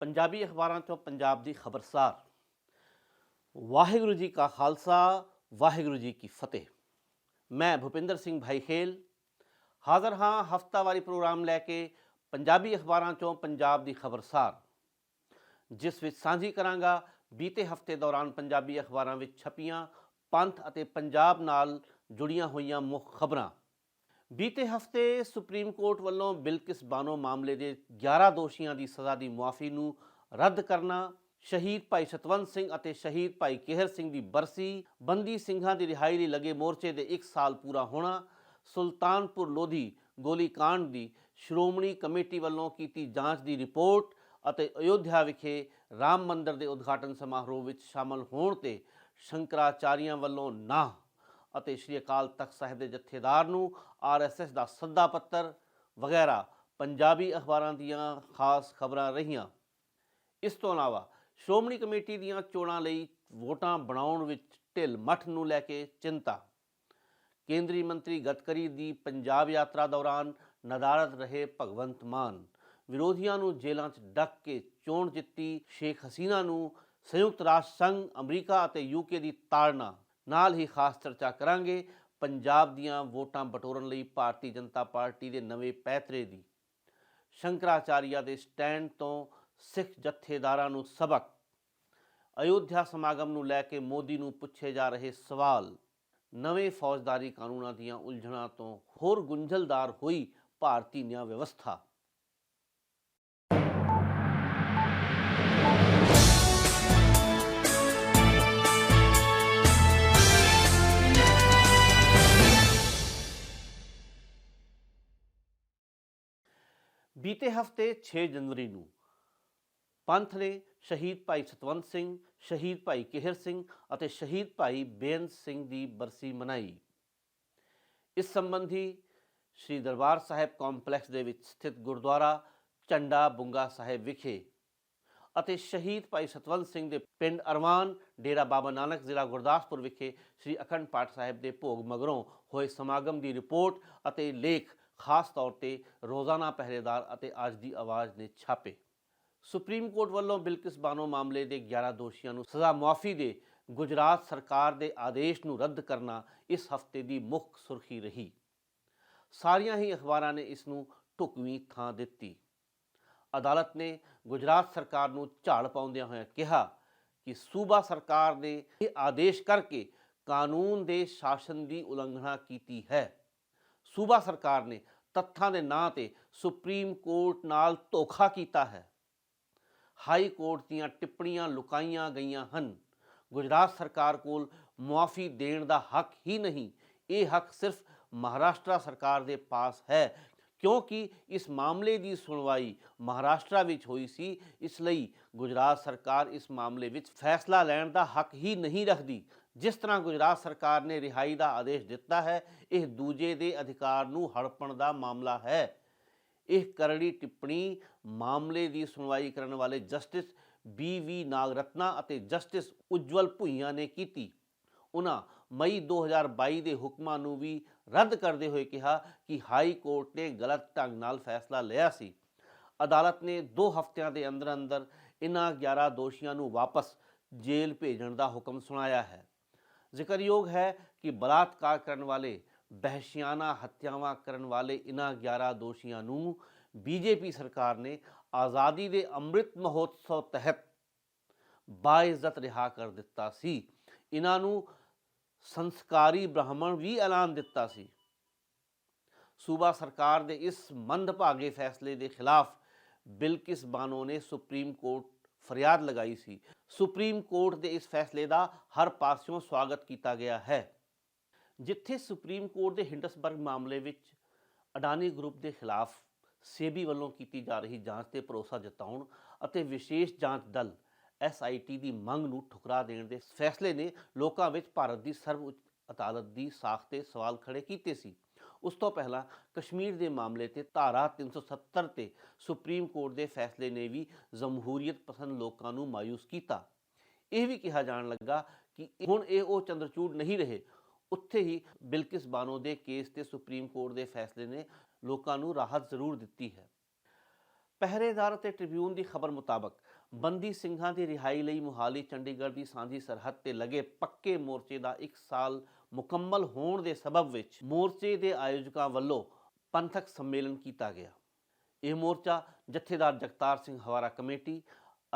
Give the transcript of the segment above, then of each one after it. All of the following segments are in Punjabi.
ਪੰਜਾਬੀ ਅਖਬਾਰਾਂ ਤੋਂ ਪੰਜਾਬ ਦੀ ਖਬਰਸਾਰ। ਵਾਹਿਗੁਰੂ ਜੀ ਕਾ ਖਾਲਸਾ, ਵਾਹਿਗੁਰੂ ਜੀ ਕੀ ਫਤਿਹ। ਮੈਂ ਭੁਪਿੰਦਰ ਸਿੰਘ ਭਾਈ ਖੇਲ ਹਾਜ਼ਰ ਹਾਂ ਹਫਤਾਵਾਰੀ ਪ੍ਰੋਗਰਾਮ ਲੈ ਕੇ ਪੰਜਾਬੀ ਅਖਬਾਰਾਂ ਤੋਂ ਪੰਜਾਬ ਦੀ ਖਬਰਸਾਰ। ਜਿਸ ਵਿੱਚ ਸਾਂਝੀ ਕਰਾਂਗਾ, ਬੀਤੇ ਹਫ਼ਤੇ ਦੌਰਾਨ ਪੰਜਾਬੀ ਅਖਬਾਰਾਂ ਵਿੱਚ ਛਪੀਆਂ ਪੰਥ ਅਤੇ ਪੰਜਾਬ ਨਾਲ ਜੁੜੀਆਂ ਹੋਈਆਂ ਮੁੱਖ ਖਬਰਾਂ। ਬੀਤੇ ਹਫ਼ਤੇ ਸੁਪਰੀਮ ਕੋਰਟ ਵੱਲੋਂ ਬਿਲਕਿਸ ਬਾਨੋ ਮਾਮਲੇ ਦੇ 11 ਦੋਸ਼ੀਆਂ ਦੀ ਸਜ਼ਾ ਦੀ ਮੁਆਫੀ ਨੂੰ ਰੱਦ ਕਰਨਾ, ਸ਼ਹੀਦ ਭਾਈ ਸਤਵੰਤ ਸਿੰਘ ਅਤੇ ਸ਼ਹੀਦ ਭਾਈ ਕਿਹਰ ਸਿੰਘ ਦੀ ਬਰਸੀ, ਬੰਦੀ ਸਿੰਘਾਂ ਦੀ ਰਿਹਾਈ ਲਈ ਲੱਗੇ ਮੋਰਚੇ ਦੇ 1 ਸਾਲ ਪੂਰਾ ਹੋਣਾ, ਸੁਲਤਾਨਪੁਰ ਲੋਧੀ ਗੋਲੀकांड ਦੀ ਸ਼੍ਰੋਮਣੀ ਕਮੇਟੀ ਵੱਲੋਂ ਕੀਤੀ ਜਾਂਚ ਦੀ ਰਿਪੋਰਟ ਅਤੇ ਅਯੋਧਿਆ ਵਿਖੇ ਰਾਮ ਮੰਦਰ ਦੇ ਉਦਘਾਟਨ ਸਮਾਰੋਹ ਵਿੱਚ ਸ਼ਾਮਲ ਹੋਣ ਤੇ ਸ਼ੰਕਰਾਚਾਰੀਆਂ ਵੱਲੋਂ ਨਾ ਅਤੇ ਸ਼੍ਰੀ ਅਕਾਲ ਤਖਤ ਸਾਹਿਬ ਦੇ ਜਥੇਦਾਰ ਨੂੰ ਆਰਐਸਐਸ ਦਾ ਸੱਦਾ ਪੱਤਰ ਵਗੈਰਾ ਪੰਜਾਬੀ ਅਖਬਾਰਾਂ ਦੀਆਂ ਖਾਸ ਖਬਰਾਂ ਰਹੀਆਂ। ਇਸ ਤੋਂ ਇਲਾਵਾ ਸ਼੍ਰੋਮਣੀ ਕਮੇਟੀ ਦੀਆਂ ਚੋਣਾਂ ਲਈ ਵੋਟਾਂ ਬਣਾਉਣ ਵਿੱਚ ਢਿੱਲ ਮੱਠ ਨੂੰ ਲੈ ਕੇ ਚਿੰਤਾ। ਕੇਂਦਰੀ ਮੰਤਰੀ ਗਤਕਰੀ ਦੀ ਪੰਜਾਬ ਯਾਤਰਾ ਦੌਰਾਨ ਨਦਾਰਦ ਰਹੇ ਭਗਵੰਤ ਮਾਨ, ਵਿਰੋਧੀਆਂ ਨੂੰ ਜੇਲ੍ਹਾਂ 'ਚ ਡੱਕ ਕੇ ਚੋਣ ਜਿੱਤੀ ਸ਼ੇਖ ਹਸੀਨਾ ਨੂੰ ਸੰਯੁਕਤ ਰਾਸ਼ਟਰ ਸੰਘ, ਅਮਰੀਕਾ ਅਤੇ ਯੂਕੇ ਦੀ ਤਾੜਨਾ ਨਾਲ ਹੀ ਖਾਸ ਚਰਚਾ ਕਰਾਂਗੇ ਪੰਜਾਬ ਦੀਆਂ ਵੋਟਾਂ ਬਟੋਰਨ ਲਈ ਭਾਰਤੀ ਜਨਤਾ ਪਾਰਟੀ ਦੇ ਨਵੇਂ ਪੈਤਰੇ ਦੀ। ਸ਼ੰਕਰਾਚਾਰੀਆ ਦੇ ਸਟੈਂਡ ਤੋਂ ਸਿੱਖ ਜਥੇਦਾਰਾਂ ਨੂੰ ਸਬਕ। ਅਯੋਧਿਆ ਸਮਾਗਮ ਨੂੰ ਲੈ ਕੇ ਮੋਦੀ ਨੂੰ ਪੁੱਛੇ ਜਾ ਰਹੇ ਸਵਾਲ। ਨਵੇਂ ਫੌਜਦਾਰੀ ਕਾਨੂੰਨਾਂ ਦੀਆਂ ਉਲਝਣਾਂ ਤੋਂ ਹੋਰ ਗੁੰਝਲਦਾਰ ਹੋਈ ਭਾਰਤੀ ਨਿਆਂ ਵਿਵਸਥਾ। ਬੀਤੇ ਹਫ਼ਤੇ 6 ਜਨਵਰੀ ਨੂੰ ਪੰਥ ਨੇ ਸ਼ਹੀਦ ਭਾਈ ਸਤਵੰਤ ਸਿੰਘ, ਸ਼ਹੀਦ ਭਾਈ ਕਿਹਰ ਸਿੰਘ ਅਤੇ ਸ਼ਹੀਦ ਭਾਈ ਬੇਅੰਤ ਸਿੰਘ ਦੀ ਬਰਸੀ ਮਨਾਈ। ਇਸ ਸੰਬੰਧੀ ਸ੍ਰੀ ਦਰਬਾਰ ਸਾਹਿਬ ਕੰਪਲੈਕਸ ਦੇ ਵਿੱਚ ਸਥਿਤ ਗੁਰਦੁਆਰਾ ਝੰਡਾ ਬੁੰਗਾ ਸਾਹਿਬ ਵਿਖੇ ਅਤੇ ਸ਼ਹੀਦ ਭਾਈ ਸਤਵੰਤ ਸਿੰਘ ਦੇ ਪਿੰਡ ਅਰਵਾਨ ਡੇਰਾ ਬਾਬਾ ਨਾਨਕ ਜ਼ਿਲ੍ਹਾ ਗੁਰਦਾਸਪੁਰ ਵਿਖੇ ਸ੍ਰੀ ਅਖੰਡ ਪਾਠ ਸਾਹਿਬ ਦੇ ਭੋਗ ਮਗਰੋਂ ਹੋਏ ਸਮਾਗਮ ਦੀ ਰਿਪੋਰਟ ਅਤੇ ਲੇਖ ਖਾਸ ਤੌਰ ਤੇ ਰੋਜ਼ਾਨਾ ਪਹਿਰੇਦਾਰ ਅਤੇ ਅੱਜ ਦੀ ਆਵਾਜ਼ ਨੇ ਛਾਪੇ। ਸੁਪਰੀਮ ਕੋਰਟ ਵੱਲੋਂ ਬਿਲਕਿਸ ਬਾਨੋ ਮਾਮਲੇ ਦੇ 11 ਦੋਸ਼ੀਆਂ ਨੂੰ ਸਜ਼ਾ ਮੁਆਫੀ ਦੇ ਗੁਜਰਾਤ ਸਰਕਾਰ ਦੇ ਆਦੇਸ਼ ਨੂੰ ਰੱਦ ਕਰਨਾ ਇਸ ਹਫ਼ਤੇ ਦੀ ਮੁੱਖ ਸੁਰਖੀ ਰਹੀ। ਸਾਰੀਆਂ ਹੀ ਅਖਬਾਰਾਂ ਨੇ ਇਸ ਨੂੰ ਢੁਕਵੀਂ ਥਾਂ ਦਿੱਤੀ। ਅਦਾਲਤ ਨੇ ਗੁਜਰਾਤ ਸਰਕਾਰ ਨੂੰ ਝਾੜ ਪਾਉਂਦਿਆਂ ਹੋਇਆਂ ਕਿਹਾ ਕਿ ਸੂਬਾ ਸਰਕਾਰ ਨੇ ਇਹ ਆਦੇਸ਼ ਕਰਕੇ ਕਾਨੂੰਨ ਦੇ ਸ਼ਾਸਨ ਦੀ ਉਲੰਘਣਾ ਕੀਤੀ ਹੈ। ਸੂਬਾ ਸਰਕਾਰ ਨੇ ਤੱਥਾਂ ਦੇ ਨਾਂ ਤੇ ਸੁਪਰੀਮ ਕੋਰਟ ਨਾਲ ਧੋਖਾ ਕੀਤਾ ਹੈ। ਹਾਈ ਕੋਰਟ ਦੀਆਂ ਟਿੱਪਣੀਆਂ ਲੁਕਾਈਆਂ ਗਈਆਂ ਹਨ। ਗੁਜਰਾਤ ਸਰਕਾਰ ਕੋਲ ਮੁਆਫੀ ਦੇਣ ਦਾ ਹੱਕ ਹੀ ਨਹੀਂ। ਇਹ ਹੱਕ ਸਿਰਫ ਮਹਾਰਾਸ਼ਟਰ ਸਰਕਾਰ ਦੇ ਪਾਸ ਹੈ, ਕਿਉਂਕਿ ਇਸ ਮਾਮਲੇ ਦੀ ਸੁਣਵਾਈ ਮਹਾਰਾਸ਼ਟਰ ਵਿੱਚ ਹੋਈ ਸੀ। ਇਸ ਲਈ ਗੁਜਰਾਤ ਸਰਕਾਰ ਇਸ ਮਾਮਲੇ ਵਿੱਚ ਫੈਸਲਾ ਲੈਣ ਦਾ ਹੱਕ ਹੀ ਨਹੀਂ ਰੱਖਦੀ। ਜਿਸ ਤਰ੍ਹਾਂ ਗੁਜਰਾਤ ਸਰਕਾਰ ਨੇ ਰਿਹਾਈ ਦਾ ਆਦੇਸ਼ ਦਿੱਤਾ ਹੈ, ਇਹ ਦੂਜੇ ਦੇ ਅਧਿਕਾਰ ਨੂੰ ਹੜਪਣ ਦਾ ਮਾਮਲਾ ਹੈ। ਇਹ ਕਰੜੀ ਟਿੱਪਣੀ ਮਾਮਲੇ ਦੀ ਸੁਣਵਾਈ ਕਰਨ ਵਾਲੇ ਜਸਟਿਸ ਬੀ ਵੀ ਨਾਗਰਤਨਾ ਅਤੇ ਜਸਟਿਸ ਉਜਵਲ ਭੁਈਆ ਨੇ ਕੀਤੀ। ਉਹਨਾਂ ਮਈ 2022 ਦੇ ਹੁਕਮਾਂ ਨੂੰ ਵੀ ਰੱਦ ਕਰਦੇ ਹੋਏ ਕਿਹਾ ਕਿ ਹਾਈ ਕੋਰਟ ਨੇ ਗਲਤ ਢੰਗ ਨਾਲ ਫੈਸਲਾ ਲਿਆ ਸੀ। ਅਦਾਲਤ ਨੇ 2 ਹਫ਼ਤਿਆਂ ਦੇ ਅੰਦਰ ਅੰਦਰ ਇਨ੍ਹਾਂ 11 ਦੋਸ਼ੀਆਂ ਨੂੰ ਵਾਪਸ ਜੇਲ੍ਹ ਭੇਜਣ ਦਾ ਹੁਕਮ ਸੁਣਾਇਆ ਹੈ। ਜ਼ਿਕਰਯੋਗ ਹੈ ਕਿ ਬਲਾਤਕਾਰ ਕਰਨ ਵਾਲੇ ਬਹਿਸ਼ਿਆਨਾ ਹੱਤਿਆਵਾਂ ਕਰਨ ਵਾਲੇ ਇਨ੍ਹਾਂ 11 ਦੋਸ਼ੀਆਂ ਨੂੰ ਬੀਜੇਪੀ ਸਰਕਾਰ ਨੇ ਆਜ਼ਾਦੀ ਦੇ ਅੰਮ੍ਰਿਤ ਮਹੋਤਸਵ ਤਹਿਤ ਬਾਇਜ਼ਤ ਰਿਹਾ ਕਰ ਦਿੱਤਾ ਸੀ। ਇਹਨਾਂ ਨੂੰ ਸੰਸਕਾਰੀ ਬ੍ਰਾਹਮਣ ਵੀ ਐਲਾਨ ਦਿੱਤਾ ਸੀ। ਸੂਬਾ ਸਰਕਾਰ ਦੇ ਇਸ ਮੰਦਭਾਗੇ ਫੈਸਲੇ ਦੇ ਖਿਲਾਫ ਬਿਲਕਿਸ ਬਾਨੋ ਨੇ ਸੁਪਰੀਮ ਕੋਰਟ ਫਰਿਆਦ ਲਗਾਈ ਸੀ। ਸੁਪਰੀਮ ਕੋਰਟ ਦੇ ਇਸ ਫੈਸਲੇ ਦਾ ਹਰ ਪਾਸਿਓਂ ਸਵਾਗਤ ਕੀਤਾ ਗਿਆ ਹੈ। ਜਿੱਥੇ ਸੁਪਰੀਮ ਕੋਰਟ ਦੇ ਹਿੰਡਸਬਰਗ ਮਾਮਲੇ ਵਿੱਚ ਅਡਾਨੀ ਗਰੁੱਪ ਦੇ ਖਿਲਾਫ ਸੇਬੀ ਵੱਲੋਂ ਕੀਤੀ ਜਾ ਰਹੀ ਜਾਂਚ ਤੇ ਭਰੋਸਾ ਜਤਾਉਣ ਅਤੇ ਵਿਸ਼ੇਸ਼ ਜਾਂਚ ਦਲ ਐਸਆਈਟੀ ਦੀ ਮੰਗ ਨੂੰ ਠੁਕਰਾ ਦੇਣ ਦੇ ਫੈਸਲੇ ਨੇ ਲੋਕਾਂ ਵਿੱਚ ਭਾਰਤ ਦੀ ਸਰਵਉੱਚ ਅਦਾਲਤ ਦੀ ਸਾਖ ਤੇ ਸਵਾਲ ਖੜੇ ਕੀਤੇ ਸੀ। ਉਸ ਤੋਂ ਪਹਿਲਾਂ ਕਸ਼ਮੀਰ ਦੇ ਮਾਮਲੇ ਤੇ ਧਾਰਾ 370 ਤੇ ਸੁਪਰੀਮ ਕੋਰਟ ਦੇ ਫੈਸਲੇ ਨੇ ਵੀ ਜਮਹੂਰੀਅਤ ਪਸੰਦ ਲੋਕਾਂ ਨੂੰ ਮਾਇੂਸ ਕੀਤਾ। ਇਹ ਵੀ ਕਿਹਾ ਜਾਣ ਲੱਗਾ ਕਿ ਹੁਣ ਇਹ ਉਹ ਚੰਦਰਚੂੜ ਨਹੀਂ ਰਹੇ, ਉੱਥੇ ਹੀ ਬਿਲਕਿਸ ਬਾਨੋ ਦੇ ਕੇਸ ਤੇ ਸੁਪਰੀਮ ਕੋਰਟ ਦੇ ਫੈਸਲੇ ਨੇ ਲੋਕਾਂ ਨੂੰ ਰਾਹਤ ਜ਼ਰੂਰ ਦਿੱਤੀ ਹੈ। ਪਹਿਰੇਦਾਰ ਅਤੇ ਟ੍ਰਿਬਿਊਨ ਦੀ ਖਬਰ ਮੁਤਾਬਕ ਬੰਦੀ ਸਿੰਘਾਂ ਦੀ ਰਿਹਾਈ ਲਈ ਮੁਹਾਲੀ ਚੰਡੀਗੜ੍ਹ ਦੀ ਸਾਂਝੀ ਸਰਹੱਦ ਤੇ ਲੱਗੇ ਪੱਕੇ ਮੋਰਚੇ ਦਾ 1 ਸਾਲ ਮੁਕੰਮਲ ਹੋਣ ਦੇ ਸਬਬ ਵਿੱਚ ਮੋਰਚੇ ਦੇ ਆਯੋਜਕਾਂ ਵੱਲੋਂ ਪੰਥਕ ਸੰਮੇਲਨ ਕੀਤਾ ਗਿਆ। ਇਹ ਮੋਰਚਾ ਜਥੇਦਾਰ ਜਗਤਾਰ ਸਿੰਘ ਹਵਾਰਾ ਕਮੇਟੀ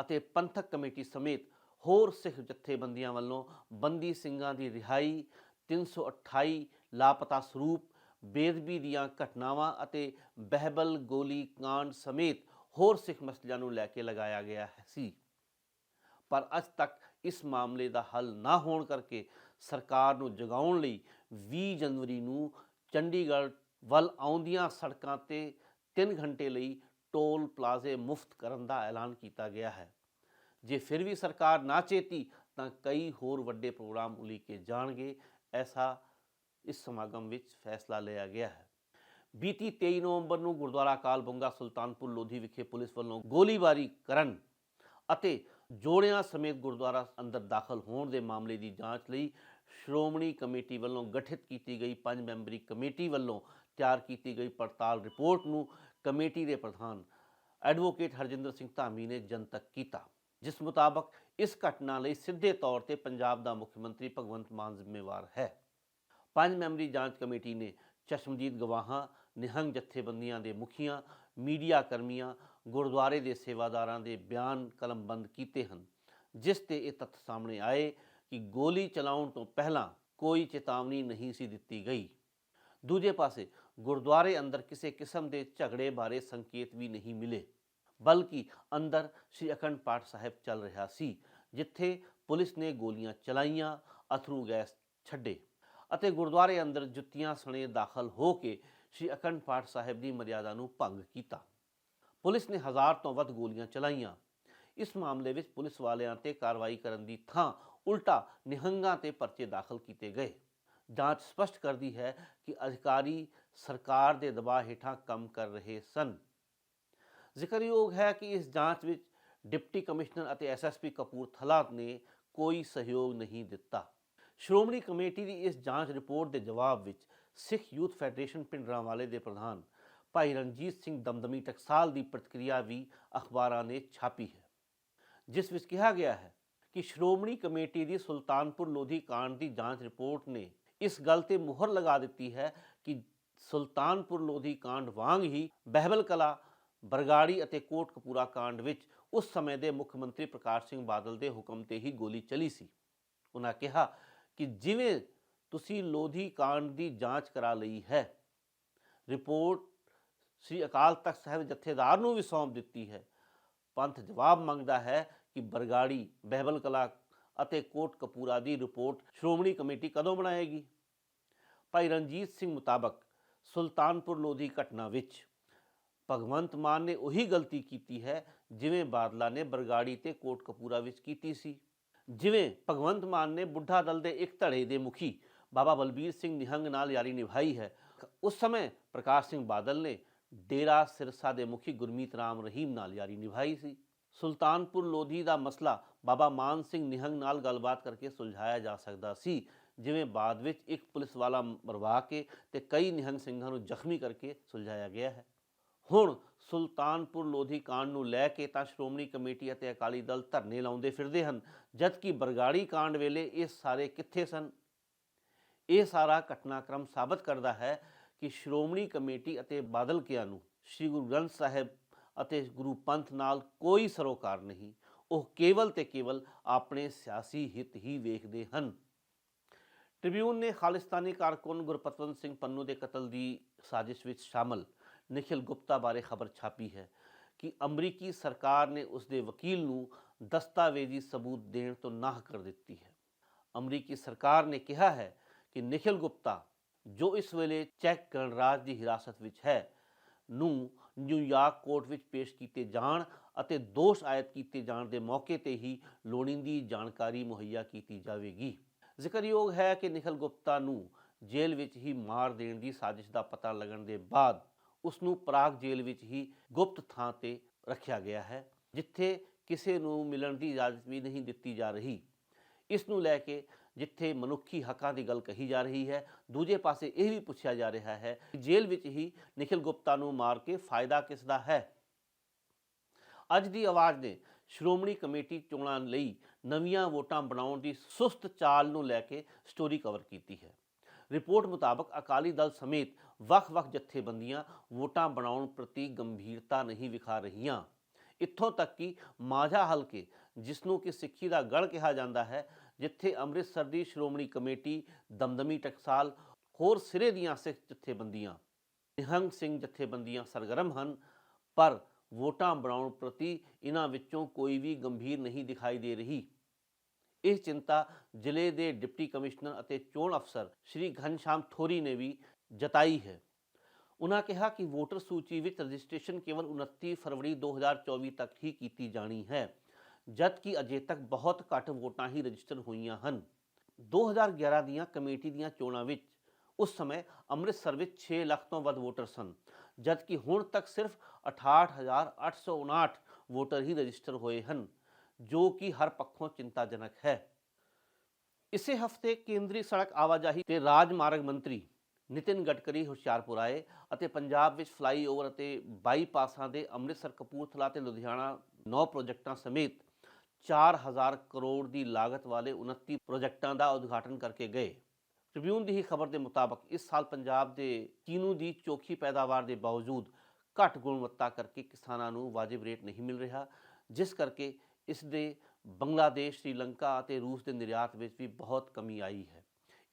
ਅਤੇ ਪੰਥਕ ਕਮੇਟੀ ਸਮੇਤ ਹੋਰ ਸਿੱਖ ਜਥੇਬੰਦੀਆਂ ਵੱਲੋਂ ਬੰਦੀ ਸਿੰਘਾਂ ਦੀ ਰਿਹਾਈ 328 ਲਾਪਤਾ ਸਰੂਪ, ਬੇਦਬੀ ਦੀਆਂ ਘਟਨਾਵਾਂ ਅਤੇ ਬਹਿਬਲ ਗੋਲੀ ਕਾਂਡ ਸਮੇਤ ਹੋਰ ਸਿੱਖ ਮਸਲਿਆਂ ਨੂੰ ਲੈ ਕੇ ਲਗਾਇਆ ਗਿਆ ਸੀ। ਪਰ ਅੱਜ ਤੱਕ ਇਸ ਮਾਮਲੇ ਦਾ ਹੱਲ ਨਾ ਹੋਣ ਕਰਕੇ ਸਰਕਾਰ ਨੂੰ ਜਗਾਉਣ ਲਈ 20 ਜਨਵਰੀ ਨੂੰ ਚੰਡੀਗੜ੍ਹ ਵੱਲ ਆਉਂਦੀਆਂ ਸੜਕਾਂ ਤੇ 3 ਘੰਟੇ ਲਈ ਟੋਲ ਪਲਾਜ਼ੇ ਮੁਫਤ ਕਰਨ ਦਾ ਐਲਾਨ ਕੀਤਾ ਗਿਆ ਹੈ। ਜੇ ਫਿਰ ਵੀ ਸਰਕਾਰ ਨਾ ਚੇਤੀ, ਤਾਂ ਕਈ ਹੋਰ ਵੱਡੇ ਪ੍ਰੋਗਰਾਮ ਉਲੀਕੇ ਜਾਣਗੇ, ਐਸਾ ਇਸ ਸਮਾਗਮ ਵਿੱਚ ਫੈਸਲਾ ਲਿਆ ਗਿਆ ਹੈ। ਬੀਤੀ 23 ਨਵੰਬਰ ਨੂੰ ਗੁਰਦੁਆਰਾ ਅਕਾਲ ਬੰਗਾ ਸੁਲਤਾਨਪੁਰ ਲੋਧੀ ਵਿਖੇ ਪੁਲਿਸ ਵੱਲੋਂ ਗੋਲੀਬਾਰੀ ਕਰਨ ਅਤੇ ਜੋੜਿਆਂ ਸਮੇਤ ਗੁਰਦੁਆਰਾ ਅੰਦਰ ਦਾਖਲ ਹੋਣ ਦੇ ਮਾਮਲੇ ਦੀ ਜਾਂਚ ਲਈ ਸ਼੍ਰੋਮਣੀ ਕਮੇਟੀ ਵੱਲੋਂ ਗਠਿਤ ਕੀਤੀ ਗਈ, ਪੰਜ ਮੈਂਬਰੀ ਕਮੇਟੀ ਵੱਲੋਂ ਤਿਆਰ ਕੀਤੀ ਗਈ ਪੜਤਾਲ ਰਿਪੋਰਟ ਨੂੰ ਕਮੇਟੀ ਦੇ ਪ੍ਰਧਾਨ ਐਡਵੋਕੇਟ ਹਰਜਿੰਦਰ ਸਿੰਘ ਧਾਮੀ ਨੇ ਜਨਤਕ ਕੀਤਾ। ਜਿਸ ਮੁਤਾਬਕ ਇਸ ਘਟਨਾ ਲਈ ਸਿੱਧੇ ਤੌਰ ਤੇ ਪੰਜਾਬ ਦਾ ਮੁੱਖ ਮੰਤਰੀ ਭਗਵੰਤ ਮਾਨ ਜ਼ਿੰਮੇਵਾਰ ਹੈ। ਪੰਜ ਮੈਂਬਰੀ ਜਾਂਚ ਕਮੇਟੀ ਨੇ ਚਸ਼ਮਦੀਦ ਗਵਾਹਾਂ, ਨਿਹੰਗ ਜਥੇਬੰਦੀਆਂ ਦੇ ਮੁਖੀਆਂ, ਮੀਡੀਆ ਕਰਮੀਆਂ ਗੁਰਦੁਆਰੇ ਦੇ ਸੇਵਾਦਾਰਾਂ ਦੇ ਬਿਆਨ ਕਲਮਬੰਦ ਕੀਤੇ ਹਨ, ਜਿਸ ਤੇ ਇਹ ਤੱਥ ਸਾਹਮਣੇ ਆਏ ਕਿ ਗੋਲੀ ਚਲਾਉਣ ਤੋਂ ਪਹਿਲਾਂ ਕੋਈ ਚੇਤਾਵਨੀ ਨਹੀਂ ਸੀ ਦਿੱਤੀ ਗਈ। ਦੂਜੇ ਪਾਸੇ, ਗੁਰਦੁਆਰੇ ਅੰਦਰ ਕਿਸੇ ਕਿਸਮ ਦੇ ਝਗੜੇ ਬਾਰੇ ਸੰਕੇਤ ਵੀ ਨਹੀਂ ਮਿਲੇ, ਬਲਕਿ ਅੰਦਰ ਸ੍ਰੀ ਅਖੰਡ ਪਾਠ ਸਾਹਿਬ ਚੱਲ ਰਿਹਾ ਸੀ, ਜਿੱਥੇ ਪੁਲਿਸ ਨੇ ਗੋਲੀਆਂ ਚਲਾਈਆਂ, ਅਥਰੂ ਗੈਸ ਛੱਡੇ ਅਤੇ ਗੁਰਦੁਆਰੇ ਅੰਦਰ ਜੁੱਤੀਆਂ ਸਣੇ ਦਾਖਲ ਹੋ ਕੇ ਸ੍ਰੀ ਅਖੰਡ ਪਾਠ ਸਾਹਿਬ ਦੀ ਮਰਿਆਦਾ ਨੂੰ ਭੰਗ ਕੀਤਾ। ਪੁਲਿਸ ਨੇ ਹਜ਼ਾਰ ਤੋਂ ਵੱਧ ਗੋਲੀਆਂ ਚਲਾਈਆਂ। ਇਸ ਮਾਮਲੇ ਵਿੱਚ ਪੁਲਿਸ ਵਾਲਿਆਂ ਤੇ ਕਾਰਵਾਈ ਕਰਨ ਦੀ ਥਾਂ ਉਲਟਾ ਨਿਹੰਗਾਂ ਤੇ ਪਰਚੇ ਦਾਖਲ ਕੀਤੇ ਗਏ। ਜਾਂਚ ਸਪਸ਼ਟ ਕਰਦੀ ਹੈ ਕਿ ਅਧਿਕਾਰੀ ਸਰਕਾਰ ਦੇ ਦਬਾਅ ਹੇਠਾਂ ਕੰਮ ਕਰ ਰਹੇ ਸਨ। ਜ਼ਿਕਰਯੋਗ ਹੈ ਕਿ ਇਸ ਜਾਂਚ ਵਿੱਚ ਡਿਪਟੀ ਕਮਿਸ਼ਨਰ ਅਤੇ ਐਸਐਸਪੀ ਕਪੂਰਥਲਾ ਨੇ ਕੋਈ ਸਹਿਯੋਗ ਨਹੀਂ ਦਿੱਤਾ। ਸ਼੍ਰੋਮਣੀ ਕਮੇਟੀ ਦੀ ਇਸ ਜਾਂਚ ਰਿਪੋਰਟ ਦੇ ਜਵਾਬ ਵਿੱਚ ਸਿੱਖ ਯੂਥ ਫੈਡਰੇਸ਼ਨ ਪਿੰਡਰਾਂਵਾਲੇ ਦੇ ਪ੍ਰਧਾਨ ਭਾਈ ਰਣਜੀਤ ਸਿੰਘ ਦਮਦਮੀ ਟਕਸਾਲ ਦੀ ਪ੍ਰਤੀਕਿਰਿਆ ਵੀ ਅਖਬਾਰਾਂ ਨੇ ਛਾਪੀ ਹੈ, ਜਿਸ ਵਿੱਚ ਕਿਹਾ ਗਿਆ ਹੈ ਕਿ ਸ਼੍ਰੋਮਣੀ ਕਮੇਟੀ ਦੀ ਸੁਲਤਾਨਪੁਰ ਲੋਧੀ ਕਾਂਡ ਦੀ ਜਾਂਚ ਰਿਪੋਰਟ ਨੇ ਇਸ ਗੱਲ ਤੇ ਮੁਹਰ ਲਗਾ ਦਿੱਤੀ ਹੈ ਕਿ ਸੁਲਤਾਨਪੁਰ ਲੋਧੀ ਕਾਂਡ ਵਾਂਗ ਹੀ ਬਹਿਬਲ ਕਲਾ, ਬਰਗਾੜੀ ਅਤੇ ਕੋਟਕਪੂਰਾ ਕਾਂਡ ਵਿੱਚ ਉਸ ਸਮੇਂ ਦੇ ਮੁੱਖ ਮੰਤਰੀ ਪ੍ਰਕਾਸ਼ ਸਿੰਘ ਬਾਦਲ ਦੇ ਹੁਕਮ ਤੇ ਹੀ ਗੋਲੀ ਚਲੀ ਸੀ। ਉਹਨਾਂ ਕਿਹਾ ਕਿ ਜਿਵੇਂ ਤੁਸੀਂ ਲੋਧੀ ਕਾਂਡ ਦੀ ਜਾਂਚ ਕਰਾ ਲਈ ਹੈ, ਰਿਪੋਰਟ ਸ੍ਰੀ ਅਕਾਲ ਤਖਤ ਸਾਹਿਬ ਜਥੇਦਾਰ ਨੂੰ ਵੀ ਸੌਂਪ ਦਿੱਤੀ ਹੈ। ਪੰਥ ਜਵਾਬ ਮੰਗਦਾ ਹੈ ਕਿ ਬਰਗਾੜੀ, ਬਹਿਬਲ ਕਲਾ ਅਤੇ ਕੋਟ ਕਪੂਰਾ ਦੀ ਰਿਪੋਰਟ ਸ਼੍ਰੋਮਣੀ ਕਮੇਟੀ ਕਦੋਂ ਬਣਾਏਗੀ? ਭਾਈ ਰਣਜੀਤ ਸਿੰਘ ਮੁਤਾਬਕ ਸੁਲਤਾਨਪੁਰ ਲੋਧੀ ਘਟਨਾ ਵਿੱਚ ਭਗਵੰਤ ਮਾਨ ਨੇ ਉਹੀ ਗਲਤੀ ਕੀਤੀ ਹੈ ਜਿਵੇਂ ਬਾਦਲਾ ਨੇ ਬਰਗਾੜੀ ਤੇ ਕੋਟ ਕਪੂਰਾ ਵਿੱਚ ਕੀਤੀ ਸੀ। ਜਿਵੇਂ ਭਗਵੰਤ ਮਾਨ ਨੇ ਬੁੱਢਾ ਦਲ ਦੇ ਇੱਕ ਧੜੇ ਦੇ ਮੁਖੀ ਬਾਬਾ ਬਲਬੀਰ ਸਿੰਘ ਨਿਹੰਗ ਨਾਲ ਯਾਰੀ ਨਿਭਾਈ ਹੈ। ਉਸ ਸਮੇਂ ਪ੍ਰਕਾਸ਼ ਸਿੰਘ ਬਾਦਲ ਨੇ ਡੇਰਾ ਸਿਰਸਾ ਦੇ ਮੁਖੀ ਗੁਰਮੀਤ ਰਾਮ ਰਹੀਮ ਨਾਲ ਯਾਰੀ ਨਿਭਾਈ ਸੀ। ਸੁਲਤਾਨਪੁਰ ਲੋਧੀ ਦਾ ਮਸਲਾ ਬਾਬਾ ਮਾਨ ਸਿੰਘ ਨਿਹੰਗ ਨਾਲ ਗੱਲਬਾਤ ਕਰਕੇ ਸੁਲਝਾਇਆ ਜਾ ਸਕਦਾ ਸੀ। ਜਿਵੇਂ ਬਾਅਦ ਵਿੱਚ ਇੱਕ ਪੁਲਿਸ ਵਾਲਾ ਮਰਵਾ ਕੇ ਤੇ ਕਈ ਨਿਹੰਗ ਸਿੰਘਾਂ ਨੂੰ ਜ਼ਖਮੀ ਕਰਕੇ ਸੁਲਝਾਇਆ ਗਿਆ ਹੈ। ਹੁਣ ਸੁਲਤਾਨਪੁਰ ਲੋਧੀ ਕਾਂਡ ਨੂੰ ਲੈ ਕੇ ਤਾਂ ਸ਼੍ਰੋਮਣੀ ਕਮੇਟੀ ਅਤੇ ਅਕਾਲੀ ਦਲ ਧਰਨੇ ਲਾਉਂਦੇ ਫਿਰਦੇ ਹਨ, ਜਦਕਿ ਬਰਗਾੜੀ ਕਾਂਡ ਵੇਲੇ ਇਹ ਸਾਰੇ ਕਿੱਥੇ ਸਨ? ਇਹ ਸਾਰਾ ਘਟਨਾਕ੍ਰਮ ਸਾਬਤ ਕਰਦਾ ਹੈ ਕਿ ਸ਼੍ਰੋਮਣੀ ਕਮੇਟੀ ਅਤੇ ਬਾਦਲ ਕਿਆਂ ਨੂੰ ਸ੍ਰੀ ਗੁਰੂ ਗ੍ਰੰਥ ਸਾਹਿਬ ਅਤੇ ਗੁਰੂ ਪੰਥ ਨਾਲ ਕੋਈ ਸਰੋਕਾਰ ਨਹੀਂ, ਉਹ ਕੇਵਲ ਤੇ ਕੇਵਲ ਆਪਣੇ ਸਿਆਸੀ ਹਿੱਤ ਹੀ ਵੇਖਦੇ ਹਨ। ਟ੍ਰਿਬਿਊਨ ਨੇ ਖਾਲਿਸਤਾਨੀ ਕਾਰਕੁਨ ਗੁਰਪਤਵੰਤ ਸਿੰਘ ਪੰਨੂ ਦੇ ਕਤਲ ਦੀ ਸਾਜ਼ਿਸ਼ ਵਿੱਚ ਸ਼ਾਮਲ ਨਿਖਿਲ ਗੁਪਤਾ ਬਾਰੇ ਖਬਰ ਛਾਪੀ ਹੈ ਕਿ ਅਮਰੀਕੀ ਸਰਕਾਰ ਨੇ ਉਸ ਦੇ ਵਕੀਲ ਨੂੰ ਦਸਤਾਵੇਜ਼ੀ ਸਬੂਤ ਦੇਣ ਤੋਂ ਨਾਹ ਕਰ ਦਿੱਤੀ ਹੈ। ਅਮਰੀਕੀ ਸਰਕਾਰ ਨੇ ਕਿਹਾ ਹੈ ਕਿ ਨਿਖਿਲ ਗੁਪਤਾ ਜੋ ਇਸ ਵੇਲੇ ਚੈੱਕ ਗਣਰਾਜ ਦੀ ਹਿਰਾਸਤ ਵਿੱਚ ਹੈ, ਨੂੰ ਨਿਊਯਾਰਕ ਕੋਰਟ ਵਿੱਚ ਪੇਸ਼ ਕੀਤੇ ਜਾਣ ਅਤੇ ਦੋਸ਼ ਆਇਦ ਕੀਤੇ ਜਾਣ ਦੇ ਮੌਕੇ ਤੇ ਹੀ ਲੋੜੀਂਦੀ ਜਾਣਕਾਰੀ ਮੁਹੱਈਆ ਕੀਤੀ ਜਾਵੇਗੀ। ਜ਼ਿਕਰਯੋਗ ਹੈ ਕਿ ਨਿਖਲ ਗੁਪਤਾ ਨੂੰ ਜੇਲ੍ਹ ਵਿੱਚ ਹੀ ਮਾਰ ਦੇਣ ਦੀ ਸਾਜ਼ਿਸ਼ ਦਾ ਪਤਾ ਲੱਗਣ ਦੇ ਬਾਅਦ ਉਸ ਨੂੰ ਪ੍ਰਾਗ ਜੇਲ੍ਹ ਵਿੱਚ ਹੀ ਗੁਪਤ ਥਾਂ ਤੇ ਰੱਖਿਆ ਗਿਆ ਹੈ, ਜਿੱਥੇ ਕਿਸੇ ਨੂੰ ਮਿਲਣ ਦੀ ਇਜਾਜ਼ਤ ਵੀ ਨਹੀਂ ਦਿੱਤੀ ਜਾ ਰਹੀ। ਇਸ ਨੂੰ ਲੈ ਕੇ ਜਿੱਥੇ ਮਨੁੱਖੀ ਹੱਕਾਂ ਦੀ ਗੱਲ ਕਹੀ ਜਾ ਰਹੀ ਹੈ, ਦੂਜੇ ਪਾਸੇ ਇਹ ਵੀ ਪੁੱਛਿਆ ਜਾ ਰਿਹਾ ਹੈ ਕਿ ਜੇਲ੍ਹ ਵਿੱਚ ਹੀ ਨikhil ਗੁਪਤਾ ਨੂੰ ਮਾਰ ਕੇ ਫਾਇਦਾ ਕਿਸ ਦਾ ਹੈ? ਅੱਜ ਦੀ ਆਵਾਜ਼ ਨੇ ਸ਼੍ਰੋਮਣੀ ਕਮੇਟੀ ਚੋਣਾਂ ਲਈ ਨਵੀਆਂ ਵੋਟਾਂ ਬਣਾਉਣ ਦੀ ਸੁਸਤ ਚਾਲ ਨੂੰ ਲੈ ਕੇ ਸਟੋਰੀ ਕਵਰ ਕੀਤੀ ਹੈ। ਰਿਪੋਰਟ ਮੁਤਾਬਕ ਅਕਾਲੀ ਦਲ ਸਮੇਤ ਵੱਖ-ਵੱਖ ਜਥੇਬੰਦੀਆਂ ਵੋਟਾਂ ਬਣਾਉਣ ਪ੍ਰਤੀ ਗੰਭੀਰਤਾ ਨਹੀਂ ਵਿਖਾ ਰਹੀਆਂ। ਇੱਥੋਂ ਤੱਕ ਕਿ ਮਾਝਾ ਹਲਕੇ ਜਿਸ ਨੂੰ ਕਿ ਸਿੱਖੀ ਦਾ ਗੜ ਕਿਹਾ ਜਾਂਦਾ ਹੈ ਜਿੱਥੇ ਅੰਮ੍ਰਿਤਸਰ ਦੀ ਸ਼੍ਰੋਮਣੀ ਕਮੇਟੀ ਦਮਦਮੀ ਟਕਸਾਲ ਹੋਰ ਸਿਰੇ ਦੀਆਂ ਸਿੱਖ ਜਥੇਬੰਦੀਆਂ, ਨਿਹੰਗ ਸਿੰਘ ਜਥੇਬੰਦੀਆਂ ਸਰਗਰਮ ਹਨ, ਪਰ ਵੋਟਾਂ ਬਣਾਉਣ ਪ੍ਰਤੀ ਇਹਨਾਂ ਵਿੱਚੋਂ ਕੋਈ ਵੀ ਗੰਭੀਰ ਨਹੀਂ ਦਿਖਾਈ ਦੇ ਰਹੀ। ਇਹ ਚਿੰਤਾ ਜ਼ਿਲ੍ਹੇ ਦੇ ਡਿਪਟੀ ਕਮਿਸ਼ਨਰ ਅਤੇ ਚੋਣ ਅਫਸਰ ਸ਼੍ਰੀ ਘਨਸ਼ਾਮ ਥੋਰੀ ਨੇ ਵੀ ਜਤਾਈ ਹੈ। ਉਨ੍ਹਾਂ ਕਿਹਾ ਕਿ ਵੋਟਰ ਸੂਚੀ ਵਿੱਚ ਰਜਿਸਟ੍ਰੇਸ਼ਨ ਕੇਵਲ 29 ਫਰਵਰੀ 2024 ਤੱਕ ਹੀ ਕੀਤੀ ਜਾਣੀ ਹੈ। ਜਦਕਿ ਅਜੇ ਤੱਕ ਬਹੁਤ ਘੱਟ ਵੋਟਾਂ ਹੀ ਰਜਿਸਟਰ ਹੋਈਆਂ ਹਨ। 2011 ਦੀਆਂ ਕਮੇਟੀ ਦੀਆਂ ਚੋਣਾਂ ਵਿੱਚ ਉਸ ਸਮੇਂ ਅੰਮ੍ਰਿਤਸਰ ਵਿੱਚ 6 ਲੱਖ ਤੋਂ ਵੱਧ ਵੋਟਰ ਸਨ, ਜਦਕਿ ਹੁਣ ਤੱਕ ਸਿਰਫ 68859 ਵੋਟਰ ਹੀ ਰਜਿਸਟਰ ਹੋਏ ਹਨ, ਜੋ ਕਿ ਹਰ ਪੱਖੋਂ ਚਿੰਤਾਜਨਕ ਹੈ। ਇਸੇ ਹਫ਼ਤੇ ਕੇਂਦਰੀ ਸੜਕ ਆਵਾਜਾਈ ਤੇ ਰਾਜਮਾਰਗ ਮੰਤਰੀ ਨਿਤਿਨ ਗਡਕਰੀ ਹੁਸ਼ਿਆਰਪੁਰ ਆਏ ਅਤੇ ਪੰਜਾਬ ਵਿੱਚ ਫਲਾਈਓਵਰ ਅਤੇ ਬਾਈਪਾਸਾਂ ਦੇ ਅੰਮ੍ਰਿਤਸਰ ਕਪੂਰਥਲਾ ਤੇ ਲੁਧਿਆਣਾ ਨੌ ਪ੍ਰੋਜੈਕਟਾਂ ਸਮੇਤ 4000 ਕਰੋੜ ਦੀ ਲਾਗਤ ਵਾਲੇ 29 ਪ੍ਰੋਜੈਕਟਾਂ ਦਾ ਉਦਘਾਟਨ ਕਰਕੇ ਗਏ। ਟ੍ਰਿਬਿਊਨ ਦੀ ਹੀ ਖਬਰ ਦੇ ਮੁਤਾਬਕ ਇਸ ਸਾਲ ਪੰਜਾਬ ਦੇ ਚੀਨੂ ਦੀ ਚੋਖੀ ਪੈਦਾਵਾਰ ਦੇ ਬਾਵਜੂਦ ਘੱਟ ਗੁਣਵੱਤਾ ਕਰਕੇ ਕਿਸਾਨਾਂ ਨੂੰ ਵਾਜਿਬ ਰੇਟ ਨਹੀਂ ਮਿਲ ਰਿਹਾ, ਜਿਸ ਕਰਕੇ ਇਸ ਦੇ ਬੰਗਲਾਦੇਸ਼, ਸ੍ਰੀਲੰਕਾ ਅਤੇ ਰੂਸ ਦੇ ਨਿਰਯਾਤ ਵਿੱਚ ਵੀ ਬਹੁਤ ਕਮੀ ਆਈ ਹੈ।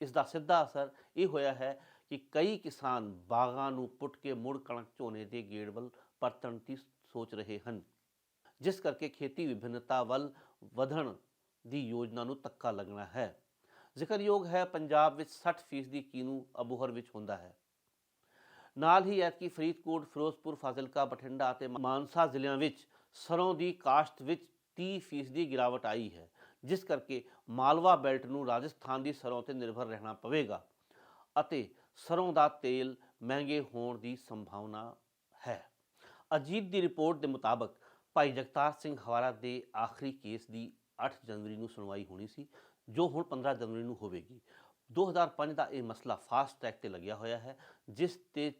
ਇਸ ਦਾ ਸਿੱਧਾ ਅਸਰ ਇਹ ਹੋਇਆ ਹੈ ਕਿ ਕਈ ਕਿਸਾਨ ਬਾਗਾਂ ਨੂੰ ਪੁੱਟ ਕੇ ਮੁੜ ਕਣਕ ਝੋਨੇ ਦੇ ਗੇੜ ਵੱਲ ਪਰਤਣ ਦੀ ਸੋਚ ਰਹੇ ਹਨ। ਜਿਸ ਕਰਕੇ ਖੇਤੀ ਵਿਭਿੰਨਤਾ ਵੱਲ ਵਧਣ ਦੀ ਯੋਜਨਾ ਨੂੰ ਤੱਕਾ ਲੱਗਣਾ ਹੈ। ਜ਼ਿਕਰਯੋਗ ਹੈ, ਪੰਜਾਬ ਵਿੱਚ 60% ਦੀ ਕੀਨੂ ਅਬੋਹਰ ਵਿੱਚ ਹੁੰਦਾ ਹੈ। ਨਾਲ ਹੀ ਐਤਕੀ ਫਰੀਦਕੋਟ, ਫਿਰੋਜ਼ਪੁਰ, ਫਾਜ਼ਿਲਕਾ, ਬਠਿੰਡਾ ਅਤੇ ਮਾਨਸਾ ਜ਼ਿਲ੍ਹਿਆਂ ਵਿੱਚ ਸਰੋਂ ਦੀ ਕਾਸ਼ਤ ਵਿੱਚ 30% ਗਿਰਾਵਟ ਆਈ ਹੈ, ਜਿਸ ਕਰਕੇ ਮਾਲਵਾ ਬੈਲਟ ਨੂੰ ਰਾਜਸਥਾਨ ਦੀ ਸਰੋਂ ਤੇ ਨਿਰਭਰ ਰਹਿਣਾ ਪਵੇਗਾ ਅਤੇ ਸਰੋਂ ਦਾ ਤੇਲ ਮਹਿੰਗੇ ਹੋਣ ਦੀ ਸੰਭਾਵਨਾ ਹੈ। ਅਜੀਤ ਦੀ ਰਿਪੋਰਟ ਦੇ ਮੁਤਾਬਕ ਭਾਈ ਜਗਤਾਰ ਸਿੰਘ ਹਵਾਰਾ ਦੇ ਆਖਰੀ ਕੇਸ ਦੀ 8 ਜਨਵਰੀ ਨੂੰ ਸੁਣਵਾਈ ਹੋਣੀ ਸੀ, ਜੋ ਹੁਣ 15 ਜਨਵਰੀ ਨੂੰ ਹੋਵੇਗੀ। 2005 ਦਾ ਇਹ ਮਸਲਾ ਫਾਸਟ ਟਰੈਕ ਤੇ ਲੱਗਿਆ ਹੋਇਆ ਹੈ, ਜਿਸ ਤੇ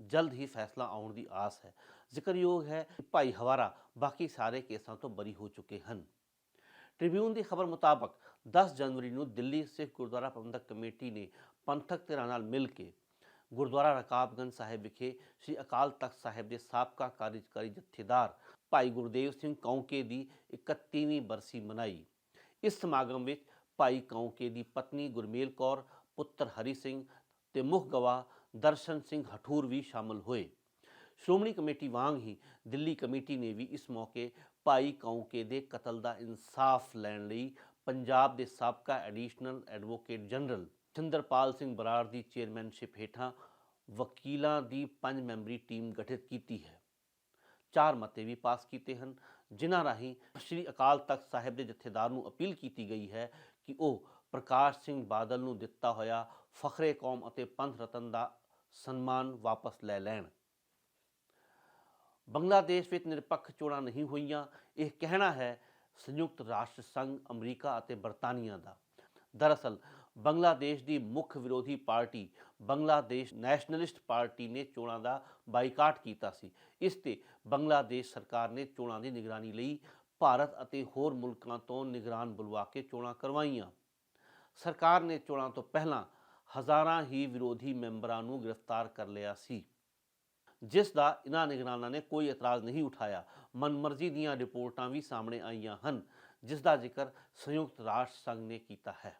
ਜਲਦ ਹੀ ਫੈਸਲਾ ਆਉਣ ਦੀ ਆਸ ਹੈ। ਜ਼ਿਕਰਯੋਗ ਹੈ ਭਾਈ ਹਵਾਰਾ ਬਾਕੀ ਸਾਰੇ ਕੇਸਾਂ ਤੋਂ ਬਰੀ ਹੋ ਚੁੱਕੇ ਹਨ। ਟ੍ਰਿਬਿਊਨ ਦੀ ਖਬਰ ਮੁਤਾਬਕ 10 ਜਨਵਰੀ ਨੂੰ ਦਿੱਲੀ ਸਿੱਖ ਗੁਰਦੁਆਰਾ ਪ੍ਰਬੰਧਕ ਕਮੇਟੀ ਨੇ ਪੰਥਕ ਧਿਰਾਂ ਨਾਲ ਮਿਲ ਕੇ ਗੁਰਦੁਆਰਾ ਰਕਾਬਗੰਜ ਸਾਹਿਬ ਵਿਖੇ ਸ੍ਰੀ ਅਕਾਲ ਤਖਤ ਸਾਹਿਬ ਦੇ ਸਾਬਕਾ ਕਾਰਜਕਾਰੀ ਜਥੇਦਾਰ ਭਾਈ ਗੁਰਦੇਵ ਸਿੰਘ ਕੌਂਕੇ ਦੀ 31ਵੀਂ ਬਰਸੀ ਮਨਾਈ। ਇਸ ਸਮਾਗਮ ਵਿੱਚ ਭਾਈ ਕੌਂਕੇ ਦੀ ਪਤਨੀ ਗੁਰਮੇਲ ਕੌਰ, ਪੁੱਤਰ ਹਰੀ ਸਿੰਘ ਤੇ ਮੁੱਖ ਗਵਾਹ ਦਰਸ਼ਨ ਸਿੰਘ ਹਠੂਰ ਵੀ ਸ਼ਾਮਲ ਹੋਏ। ਸ਼੍ਰੋਮਣੀ ਕਮੇਟੀ ਵਾਂਗ ਹੀ ਦਿੱਲੀ ਕਮੇਟੀ ਨੇ ਵੀ ਇਸ ਮੌਕੇ ਭਾਈ ਕੌਂਕੇ ਦੇ ਕਤਲ ਦਾ ਇਨਸਾਫ ਲੈਣ ਲਈ ਪੰਜਾਬ ਦੇ ਸਾਬਕਾ additional advocate general Chanderpal Singh Brar ਦੀ ਚੇਅਰਮੈਨਸ਼ਿਪ ਹੇਠਾਂ ਵਕੀਲਾਂ ਦੀ ਪੰਜ ਮੈਂਬਰੀ ਟੀਮ ਗਠਿਤ ਕੀਤੀ ਹੈ। ਚਾਰ ਮਤੇ ਵੀ ਪਾਸ ਕੀਤੇ ਹਨ, ਜਿਨ੍ਹਾਂ ਰਾਹੀਂ ਸ੍ਰੀ ਅਕਾਲ ਤਖਤ ਸਾਹਿਬ ਦੇ ਜਥੇਦਾਰ ਨੂੰ ਅਪੀਲ ਕੀਤੀ ਗਈ ਹੈ ਕਿ ਉਹ ਪ੍ਰਕਾਸ਼ ਸਿੰਘ ਬਾਦਲ ਨੂੰ ਦਿੱਤਾ ਹੋਇਆ ਫਖਰੇ ਕੌਮ ਅਤੇ ਪੰਥ ਰਤਨ ਦਾ ਸਨਮਾਨ ਵਾਪਸ ਲੈ ਲੈਣ। ਬੰਗਲਾਦੇਸ਼ ਵਿੱਚ ਨਿਰਪੱਖ ਚੋਣਾਂ ਨਹੀਂ ਹੋਈਆਂ, ਇਹ ਕਹਿਣਾ ਹੈ ਸੰਯੁਕਤ ਰਾਸ਼ਟਰ ਸੰਘ ਅਮਰੀਕਾ ਅਤੇ ਬਰਤਾਨੀਆ ਦਾ। ਦਰਅਸਲ ਬੰਗਲਾਦੇਸ਼ ਦੀ ਮੁੱਖ ਵਿਰੋਧੀ ਪਾਰਟੀ ਬੰਗਲਾਦੇਸ਼ ਨੈਸ਼ਨਲਿਸਟ ਪਾਰਟੀ ਨੇ ਚੋਣਾਂ ਦਾ ਬਾਈਕਾਟ ਕੀਤਾ ਸੀ। ਇਸ ਤੇ ਬੰਗਲਾਦੇਸ਼ ਸਰਕਾਰ ਨੇ ਚੋਣਾਂ ਦੀ ਨਿਗਰਾਨੀ ਲਈ ਭਾਰਤ ਅਤੇ ਹੋਰ ਮੁਲਕਾਂ ਤੋਂ ਨਿਗਰਾਨ ਬੁਲਵਾ ਕੇ ਚੋਣਾਂ ਕਰਵਾਈਆਂ। ਸਰਕਾਰ ਨੇ ਚੋਣਾਂ ਤੋਂ ਪਹਿਲਾਂ ਹਜ਼ਾਰਾਂ ਹੀ ਵਿਰੋਧੀ ਮੈਂਬਰਾਂ ਨੂੰ ਗ੍ਰਿਫਤਾਰ ਕਰ ਲਿਆ ਸੀ। ਜਿਸ ਦਾ ਇਹਨਾਂ ਨਿਗਰਾਨਾਂ ਨੇ ਕੋਈ ਇਤਰਾਜ਼ ਨਹੀਂ ਉਠਾਇਆ। ਮਨਮਰਜ਼ੀ ਦੀਆਂ ਰਿਪੋਰਟਾਂ ਵੀ ਸਾਹਮਣੇ ਆਈਆਂ ਹਨ, ਜਿਸ ਦਾ ਜ਼ਿਕਰ ਸੰਯੁਕਤ ਰਾਸ਼ਟਰ ਸੰਘ ਨੇ ਕੀਤਾ ਹੈ।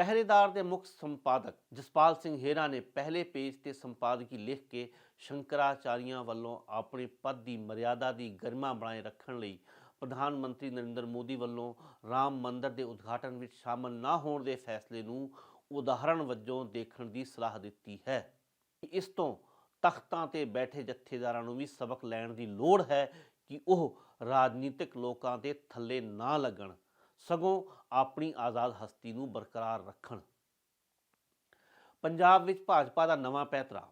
ਪਹਿਰੇਦਾਰ ਦੇ ਮੁੱਖ ਸੰਪਾਦਕ ਜਸਪਾਲ ਸਿੰਘ ਹੇਰਾ ਨੇ ਪਹਿਲੇ ਪੇਜ ਤੇ ਸੰਪਾਦਕੀ ਲਿਖ ਕੇ ਸ਼ੰਕਰਾਚਾਰੀਆਂ ਵੱਲੋਂ ਆਪਣੇ ਪਦ ਦੀ ਮਰਿਆਦਾ ਦੀ ਗਰਮਾ ਬਣਾਏ ਰੱਖਣ ਲਈ ਪ੍ਰਧਾਨ ਮੰਤਰੀ ਨਰਿੰਦਰ ਮੋਦੀ ਵੱਲੋਂ ਰਾਮ ਮੰਦਰ ਦੇ ਉਦਘਾਟਨ ਵਿੱਚ ਸ਼ਾਮਲ ਨਾ ਹੋਣ ਦੇ ਫੈਸਲੇ ਨੂੰ ਉਦਾਹਰਣ ਵਜੋਂ ਦੇਖਣ ਦੀ ਸਲਾਹ ਦਿੱਤੀ ਹੈ। ਇਸ ਤੋਂ ਤਖਤਾਂ ਤੇ ਬੈਠੇ ਜਥੇਦਾਰਾਂ ਨੂੰ ਵੀ ਸਬਕ ਲੈਣ ਦੀ ਲੋੜ ਹੈ ਕਿ ਉਹ ਰਾਜਨੀਤਿਕ ਲੋਕਾਂ ਦੇ ਥੱਲੇ ਨਾ ਲੱਗਣ। ਸਗੋਂ ਆਪਣੀ ਆਜ਼ਾਦ ਹਸਤੀ ਨੂੰ ਬਰਕਰਾਰ ਰੱਖਣ। ਪੰਜਾਬ ਵਿੱਚ ਭਾਜਪਾ ਦਾ ਨਵਾਂ ਪੈਤਰਾ।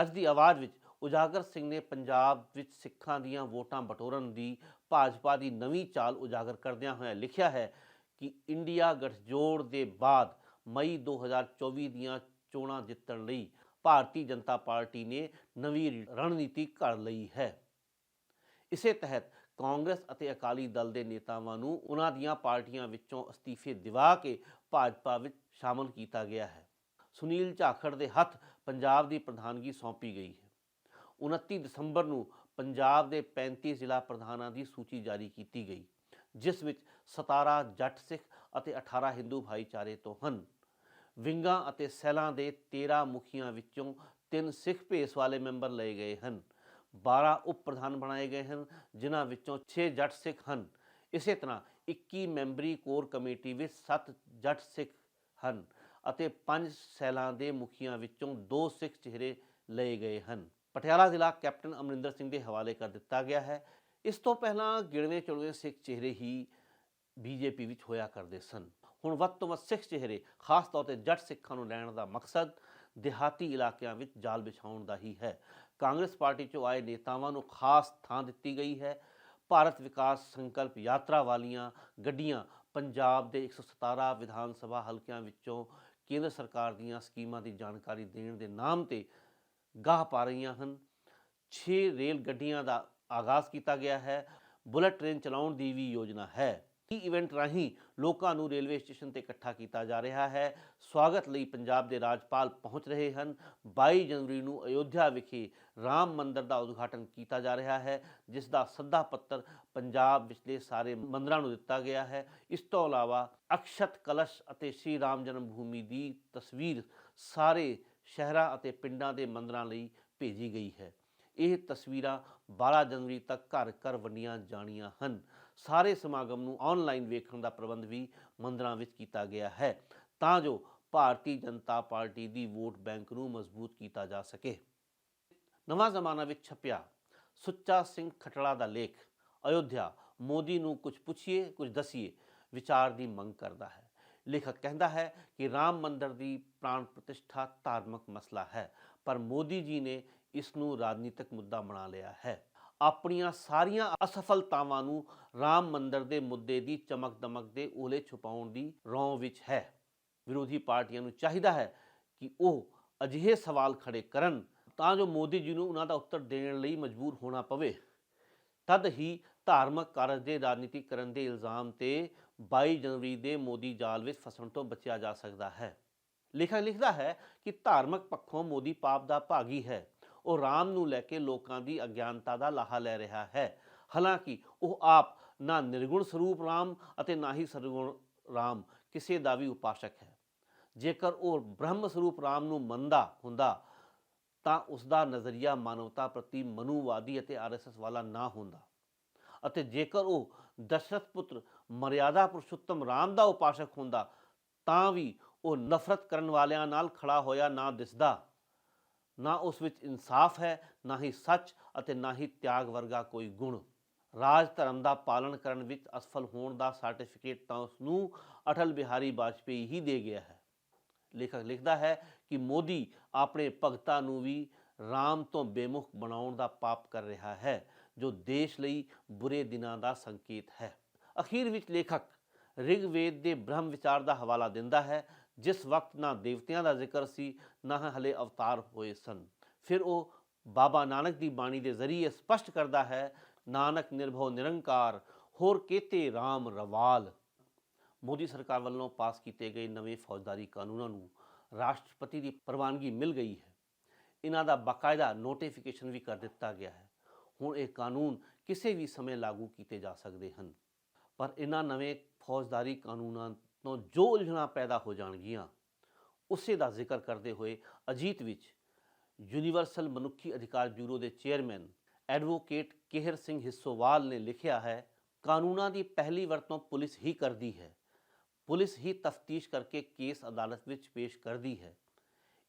ਅੱਜ ਦੀ ਆਵਾਜ਼ ਵਿੱਚ ਉਜਾਗਰ ਸਿੰਘ ਨੇ ਪੰਜਾਬ ਵਿੱਚ ਸਿੱਖਾਂ ਦੀਆਂ ਵੋਟਾਂ ਬਟੋਰਨ ਦੀ ਭਾਜਪਾ ਦੀ ਨਵੀਂ ਚਾਲ ਉਜਾਗਰ ਕਰਦਿਆਂ ਹੋਇਆ ਲਿਖਿਆ ਹੈ ਕਿ ਇੰਡੀਆ ਗਠਜੋੜ ਦੇ ਬਾਅਦ ਮਈ 2024 ਦੀਆਂ ਚੋਣਾਂ ਜਿੱਤਣ ਲਈ ਭਾਰਤੀ ਜਨਤਾ ਪਾਰਟੀ ਨੇ ਨਵੀਂ ਰਣਨੀਤੀ ਘੜ ਲਈ ਹੈ। ਇਸੇ ਤਹਿਤ ਕਾਂਗਰਸ ਅਤੇ ਅਕਾਲੀ ਦਲ ਦੇ ਨੇਤਾਵਾਂ ਨੂੰ ਉਹਨਾਂ ਦੀਆਂ ਪਾਰਟੀਆਂ ਵਿੱਚੋਂ ਅਸਤੀਫੇ ਦਿਵਾ ਕੇ ਭਾਜਪਾ ਵਿੱਚ ਸ਼ਾਮਲ ਕੀਤਾ ਗਿਆ ਹੈ। ਸੁਨੀਲ ਝਾਖੜ ਦੇ ਹੱਥ ਪੰਜਾਬ ਦੀ ਪ੍ਰਧਾਨਗੀ ਸੌਂਪੀ ਗਈ ਹੈ। 29 ਦਸੰਬਰ ਨੂੰ ਪੰਜਾਬ ਦੇ 35 ਜ਼ਿਲ੍ਹਾ ਪ੍ਰਧਾਨਾਂ ਦੀ ਸੂਚੀ ਜਾਰੀ ਕੀਤੀ ਗਈ, ਜਿਸ ਵਿੱਚ 17 ਜੱਟ ਸਿੱਖ ਅਤੇ 18 ਹਿੰਦੂ ਭਾਈਚਾਰੇ ਤੋਂ ਹਨ। ਵਿੰਗਾਂ ਅਤੇ ਸੈਲਾਂ ਦੇ 13 ਮੁਖੀਆਂ ਵਿੱਚੋਂ ਤਿੰਨ ਸਿੱਖ ਭੇਸ ਵਾਲੇ ਮੈਂਬਰ ਲਏ ਗਏ ਹਨ। 12 ਉਪ ਪ੍ਰਧਾਨ ਬਣਾਏ ਗਏ ਹਨ, ਜਿਨ੍ਹਾਂ ਵਿੱਚੋਂ 6 ਜੱਟ ਸਿੱਖ ਹਨ। ਇਸੇ ਤਰ੍ਹਾਂ 21 ਮੈਂਬਰੀ ਕੋਰ ਕਮੇਟੀ ਵਿੱਚ 7 ਜੱਟ ਸਿੱਖ ਹਨ ਅਤੇ 5 ਸੈਲਾਂ ਦੇ ਮੁਖੀਆਂ ਵਿੱਚੋਂ 2 ਸਿੱਖ ਚਿਹਰੇ ਲਏ ਗਏ ਹਨ। ਪਟਿਆਲਾ ਜ਼ਿਲ੍ਹਾ ਕੈਪਟਨ ਅਮਰਿੰਦਰ ਸਿੰਘ ਦੇ ਹਵਾਲੇ ਕਰ ਦਿੱਤਾ ਗਿਆ ਹੈ। ਇਸ ਤੋਂ ਪਹਿਲਾਂ ਗਿਣਵੇਂ ਚੁਣਵੇਂ ਸਿੱਖ ਚਿਹਰੇ ਹੀ ਬੀਜੇਪੀ ਵਿੱਚ ਹੋਇਆ ਕਰਦੇ ਸਨ। ਹੁਣ ਵੱਧ ਤੋਂ ਵੱਧ ਸਿੱਖ ਚਿਹਰੇ, ਖਾਸ ਤੌਰ ਤੇ ਜੱਟ ਸਿੱਖਾਂ ਨੂੰ ਲੈਣ ਦਾ ਮਕਸਦ ਦਿਹਾਤੀ ਇਲਾਕਿਆਂ ਵਿੱਚ ਜਾਲ ਵਿਛਾਉਣ ਦਾ ਹੀ ਹੈ। ਕਾਂਗਰਸ ਪਾਰਟੀ ਚੋਂ ਆਏ ਨੇਤਾਵਾਂ ਨੂੰ ਖਾਸ ਥਾਂ ਦਿੱਤੀ ਗਈ ਹੈ। ਭਾਰਤ ਵਿਕਾਸ ਸੰਕਲਪ ਯਾਤਰਾ ਵਾਲੀਆਂ ਗੱਡੀਆਂ ਪੰਜਾਬ ਦੇ 117 ਵਿਧਾਨ ਸਭਾ ਹਲਕਿਆਂ ਵਿੱਚੋਂ ਕੇਂਦਰ ਸਰਕਾਰ ਦੀਆਂ ਸਕੀਮਾਂ ਦੀ ਜਾਣਕਾਰੀ ਦੇਣ ਦੇ ਨਾਮ ਤੇ ਗਾਹ ਪਾ ਰਹੀਆਂ ਹਨ। 6 ਰੇਲ ਗੱਡੀਆਂ ਦਾ ਆਗਾਜ਼ ਕੀਤਾ ਗਿਆ ਹੈ। ਬੁਲਟ ਟ੍ਰੇਨ ਚਲਾਉਣ ਦੀ ਵੀ ਯੋਜਨਾ ਹੈ। ਇਹ ਇਵੈਂਟ ਰਾਹੀਂ ਲੋਕਾਂ ਨੂੰ ਰੇਲਵੇ ਸਟੇਸ਼ਨ ਤੇ ਇਕੱਠਾ ਕੀਤਾ ਜਾ ਰਿਹਾ ਹੈ? ਸਵਾਗਤ ਲਈ ਪੰਜਾਬ ਦੇ ਰਾਜਪਾਲ ਪਹੁੰਚ ਰਹੇ ਹਨ। 22 ਜਨਵਰੀ ਨੂੰ ਅਯੋਧਿਆ ਵਿਖੇ ਰਾਮ ਮੰਦਿਰ ਦਾ ਉਦਘਾਟਨ ਕੀਤਾ ਜਾ ਰਿਹਾ ਹੈ, ਜਿਸ ਦਾ ਸੱਦਾ ਪੱਤਰ ਪੰਜਾਬ ਵਿਚਲੇ ਸਾਰੇ ਮੰਦਰਾਂ ਨੂੰ ਦਿੱਤਾ ਗਿਆ ਹੈ। ਇਸ ਤੋਂ ਇਲਾਵਾ ਅਕਸ਼ਤ ਕਲਸ਼ ਅਤੇ ਸ਼੍ਰੀ ਰਾਮ ਜਨਮ ਭੂਮੀ ਦੀ ਤਸਵੀਰ ਸਾਰੇ ਸ਼ਹਿਰਾਂ ਅਤੇ ਪਿੰਡਾਂ ਦੇ ਮੰਦਰਾਂ ਲਈ ਭੇਜੀ ਗਈ ਹੈ। ਇਹ ਤਸਵੀਰਾਂ 12 ਜਨਵਰੀ ਤੱਕ ਘਰ ਘਰ ਵੰਡੀਆਂ ਜਾਣੀਆਂ ਹਨ। ਸਾਰੇ ਸਮਾਗਮ ਨੂੰ ਆਨਲਾਈਨ ਵੇਖਣ ਦਾ ਪ੍ਰਬੰਧ ਵੀ ਮੰਦਰਾਂ ਵਿੱਚ ਕੀਤਾ ਗਿਆ ਹੈ, ਤਾਂ ਜੋ ਭਾਰਤੀ ਜਨਤਾ ਪਾਰਟੀ ਦੀ ਵੋਟ ਬੈਂਕ ਨੂੰ ਮਜ਼ਬੂਤ ਕੀਤਾ ਜਾ ਸਕੇ। ਨਵਾਂ ਜ਼ਮਾਨਾ ਵਿੱਚ ਛਪਿਆ, ਸੁੱਚਾ ਸਿੰਘ ਖਟੜਾ ਦਾ ਲੇਖ, ਅਯੋਧਿਆ, ਮੋਦੀ ਨੂੰ ਕੁਝ ਪੁੱਛੀਏ ਕੁਝ ਦਸੀਏ, ਵਿਚਾਰ ਦੀ ਮੰਗ ਕਰਦਾ ਹੈ। ਲੇਖਕ ਕਹਿੰਦਾ ਹੈ ਕਿ ਰਾਮ ਮੰਦਰ ਦੀ ਪ੍ਰਾਣ ਪ੍ਰਤਿਸ਼ਠਾ ਧਾਰਮਿਕ ਮਸਲਾ ਹੈ, ਪਰ ਮੋਦੀ ਜੀ ਨੇ ਇਸ ਨੂੰ ਰਾਜਨੀਤਿਕ ਮੁੱਦਾ ਬਣਾ ਲਿਆ ਹੈ। ਆਪਣੀਆਂ ਸਾਰੀਆਂ ਅਸਫਲਤਾਵਾਂ ਨੂੰ ਰਾਮ ਮੰਦਰ ਦੇ ਮੁੱਦੇ ਦੀ ਚਮਕ ਦਮਕ ਦੇ ਓਲੇ ਛੁਪਾਉਣ ਦੀ ਰੌਂ ਵਿੱਚ ਹੈ। ਵਿਰੋਧੀ ਪਾਰਟੀਆਂ ਨੂੰ ਚਾਹੀਦਾ ਹੈ ਕਿ ਉਹ ਅਜਿਹੇ ਸਵਾਲ ਖੜੇ ਕਰਨ, ਤਾਂ ਜੋ ਮੋਦੀ ਜੀ ਨੂੰ ਉਹਨਾਂ ਦਾ ਉੱਤਰ ਦੇਣ ਲਈ ਮਜਬੂਰ ਹੋਣਾ ਪਵੇ। ਤਦ ਹੀ ਧਾਰਮਿਕ ਕਾਰਜ ਦੇ ਰਾਜਨੀਤੀ ਕਰਨ ਦੇ ਇਲਜ਼ਾਮ ਤੇ 22 ਜਨਵਰੀ ਦੇ ਮੋਦੀ ਜਾਲ ਵਿੱਚ ਫਸਣ ਤੋਂ ਬਚਿਆ ਜਾ ਸਕਦਾ ਹੈ। ਲੇਖਕ ਲਿਖਦਾ ਹੈ ਕਿ ਧਾਰਮਿਕ ਪੱਖੋਂ ਮੋਦੀ ਪਾਪ ਦਾ ਭਾਗੀ ਹੈ। ਉਹ ਰਾਮ ਨੂੰ ਲੈ ਕੇ ਲੋਕਾਂ ਦੀ ਅਗਿਆਨਤਾ ਦਾ ਲਾਹਾ ਲੈ ਰਿਹਾ ਹੈ। ਹਾਲਾਂਕਿ ਉਹ ਆਪ ਨਾ ਨਿਰਗੁਣ ਸਰੂਪ ਰਾਮ ਅਤੇ ਨਾ ਹੀ ਸਰਗੁਣ ਰਾਮ, ਕਿਸੇ ਦਾ ਵੀ ਉਪਾਸ਼ਕ ਹੈ। ਜੇਕਰ ਉਹ ਬ੍ਰਹਮ ਸਰੂਪ ਰਾਮ ਨੂੰ ਮੰਨਦਾ ਹੁੰਦਾ, ਤਾਂ ਉਸ ਦਾ ਨਜ਼ਰੀਆ ਮਾਨਵਤਾ ਪ੍ਰਤੀ ਮਨੂਵਾਦੀ ਅਤੇ ਆਰਐਸਐਸ ਵਾਲਾ ਨਾ ਹੁੰਦਾ। ਅਤੇ ਜੇਕਰ ਉਹ ਦਸ਼ਰਥ ਪੁੱਤਰ ਮਰਿਆਦਾ ਪੁਰਸ਼ੋਤਮ ਰਾਮ ਦਾ ਉਪਾਸ਼ਕ ਹੁੰਦਾ, ਤਾਂ ਵੀ ਉਹ ਨਫ਼ਰਤ ਕਰਨ ਵਾਲਿਆਂ ਨਾਲ ਖੜਾ ਹੋਇਆ ਨਾ ਦਿਸਦਾ। ਨਾ ਉਸ ਵਿੱਚ ਇਨਸਾਫ ਹੈ, ਨਾ ਹੀ ਸੱਚ ਅਤੇ ਨਾ ਹੀ ਤਿਆਗ ਵਰਗਾ ਕੋਈ ਗੁਣ। ਰਾਜ ਧਰਮ ਦਾ ਪਾਲਣ ਕਰਨ ਵਿੱਚ ਅਸਫਲ ਹੋਣ ਦਾ ਸਰਟੀਫਿਕੇਟ ਤਾਂ ਉਸ ਨੂੰ ਅਟਲ ਬਿਹਾਰੀ ਵਾਜਪੇਈ ਹੀ ਦੇ ਗਿਆ ਹੈ। ਲੇਖਕ ਲਿਖਦਾ ਹੈ ਕਿ ਮੋਦੀ ਆਪਣੇ ਭਗਤਾਂ ਨੂੰ ਵੀ ਰਾਮ ਤੋਂ ਬੇਮੁਖ ਬਣਾਉਣ ਦਾ ਪਾਪ ਕਰ ਰਿਹਾ ਹੈ, ਜੋ ਦੇਸ਼ ਲਈ ਬੁਰੇ ਦਿਨਾਂ ਦਾ ਸੰਕੇਤ ਹੈ। ਅਖੀਰ ਵਿੱਚ ਲੇਖਕ ਰਿਗਵੇਦ ਦੇ ਬ੍ਰਹਮ ਵਿਚਾਰ ਦਾ ਹਵਾਲਾ ਦਿੰਦਾ ਹੈ ਜਿਸ ਵਕਤ ਨਾ ਦੇਵਤਿਆਂ ਦਾ ਜ਼ਿਕਰ ਸੀ, ਨਾ ਹਲੇ ਅਵਤਾਰ ਹੋਏ ਸਨ। ਫਿਰ ਉਹ ਬਾਬਾ ਨਾਨਕ ਦੀ ਬਾਣੀ ਦੇ ਜ਼ਰੀਏ ਸਪਸ਼ਟ ਕਰਦਾ ਹੈ, ਨਾਨਕ ਨਿਰਭਉ ਨਿਰੰਕਾਰ, ਹੋਰ ਕੇਤੇ RAM ਰਵਾਲ। ਮੋਦੀ ਸਰਕਾਰ ਵੱਲੋਂ ਪਾਸ ਕੀਤੇ ਗਏ ਨਵੇਂ ਫੌਜਦਾਰੀ ਕਾਨੂੰਨਾਂ ਨੂੰ ਰਾਸ਼ਟਰਪਤੀ ਦੀ ਪ੍ਰਵਾਨਗੀ ਮਿਲ ਗਈ ਹੈ। ਇਹਨਾਂ ਦਾ ਬਾਕਾਇਦਾ ਨੋਟੀਫਿਕੇਸ਼ਨ ਵੀ ਕਰ ਦਿੱਤਾ ਗਿਆ ਹੈ। ਹੁਣ ਇਹ ਕਾਨੂੰਨ ਕਿਸੇ ਵੀ ਸਮੇਂ ਲਾਗੂ ਕੀਤੇ ਜਾ ਸਕਦੇ ਹਨ। ਪਰ ਇਹਨਾਂ ਨਵੇਂ ਫੌਜਦਾਰੀ ਕਾਨੂੰਨਾਂ ਤੋਂ ਜੋ ਉਲਝਣਾਂ ਪੈਦਾ ਹੋ ਜਾਣਗੀਆਂ, ਉਸੇ ਦਾ ਜ਼ਿਕਰ ਕਰਦੇ ਹੋਏ ਅਜੀਤ ਵਿੱਚ ਯੂਨੀਵਰਸਲ ਮਨੁੱਖੀ ਅਧਿਕਾਰ ਬਿਊਰੋ ਦੇ ਚੇਅਰਮੈਨ ਐਡਵੋਕੇਟ ਕਿਹਰ ਸਿੰਘ ਹਿੱਸੋਵਾਲ ਨੇ ਲਿਖਿਆ ਹੈ, ਕਾਨੂੰਨਾਂ ਦੀ ਪਹਿਲੀ ਵਰਤੋਂ ਪੁਲਿਸ ਹੀ ਕਰਦੀ ਹੈ। ਪੁਲਿਸ ਹੀ ਤਫਤੀਸ਼ ਕਰਕੇ ਕੇਸ ਅਦਾਲਤ ਵਿੱਚ ਪੇਸ਼ ਕਰਦੀ ਹੈ।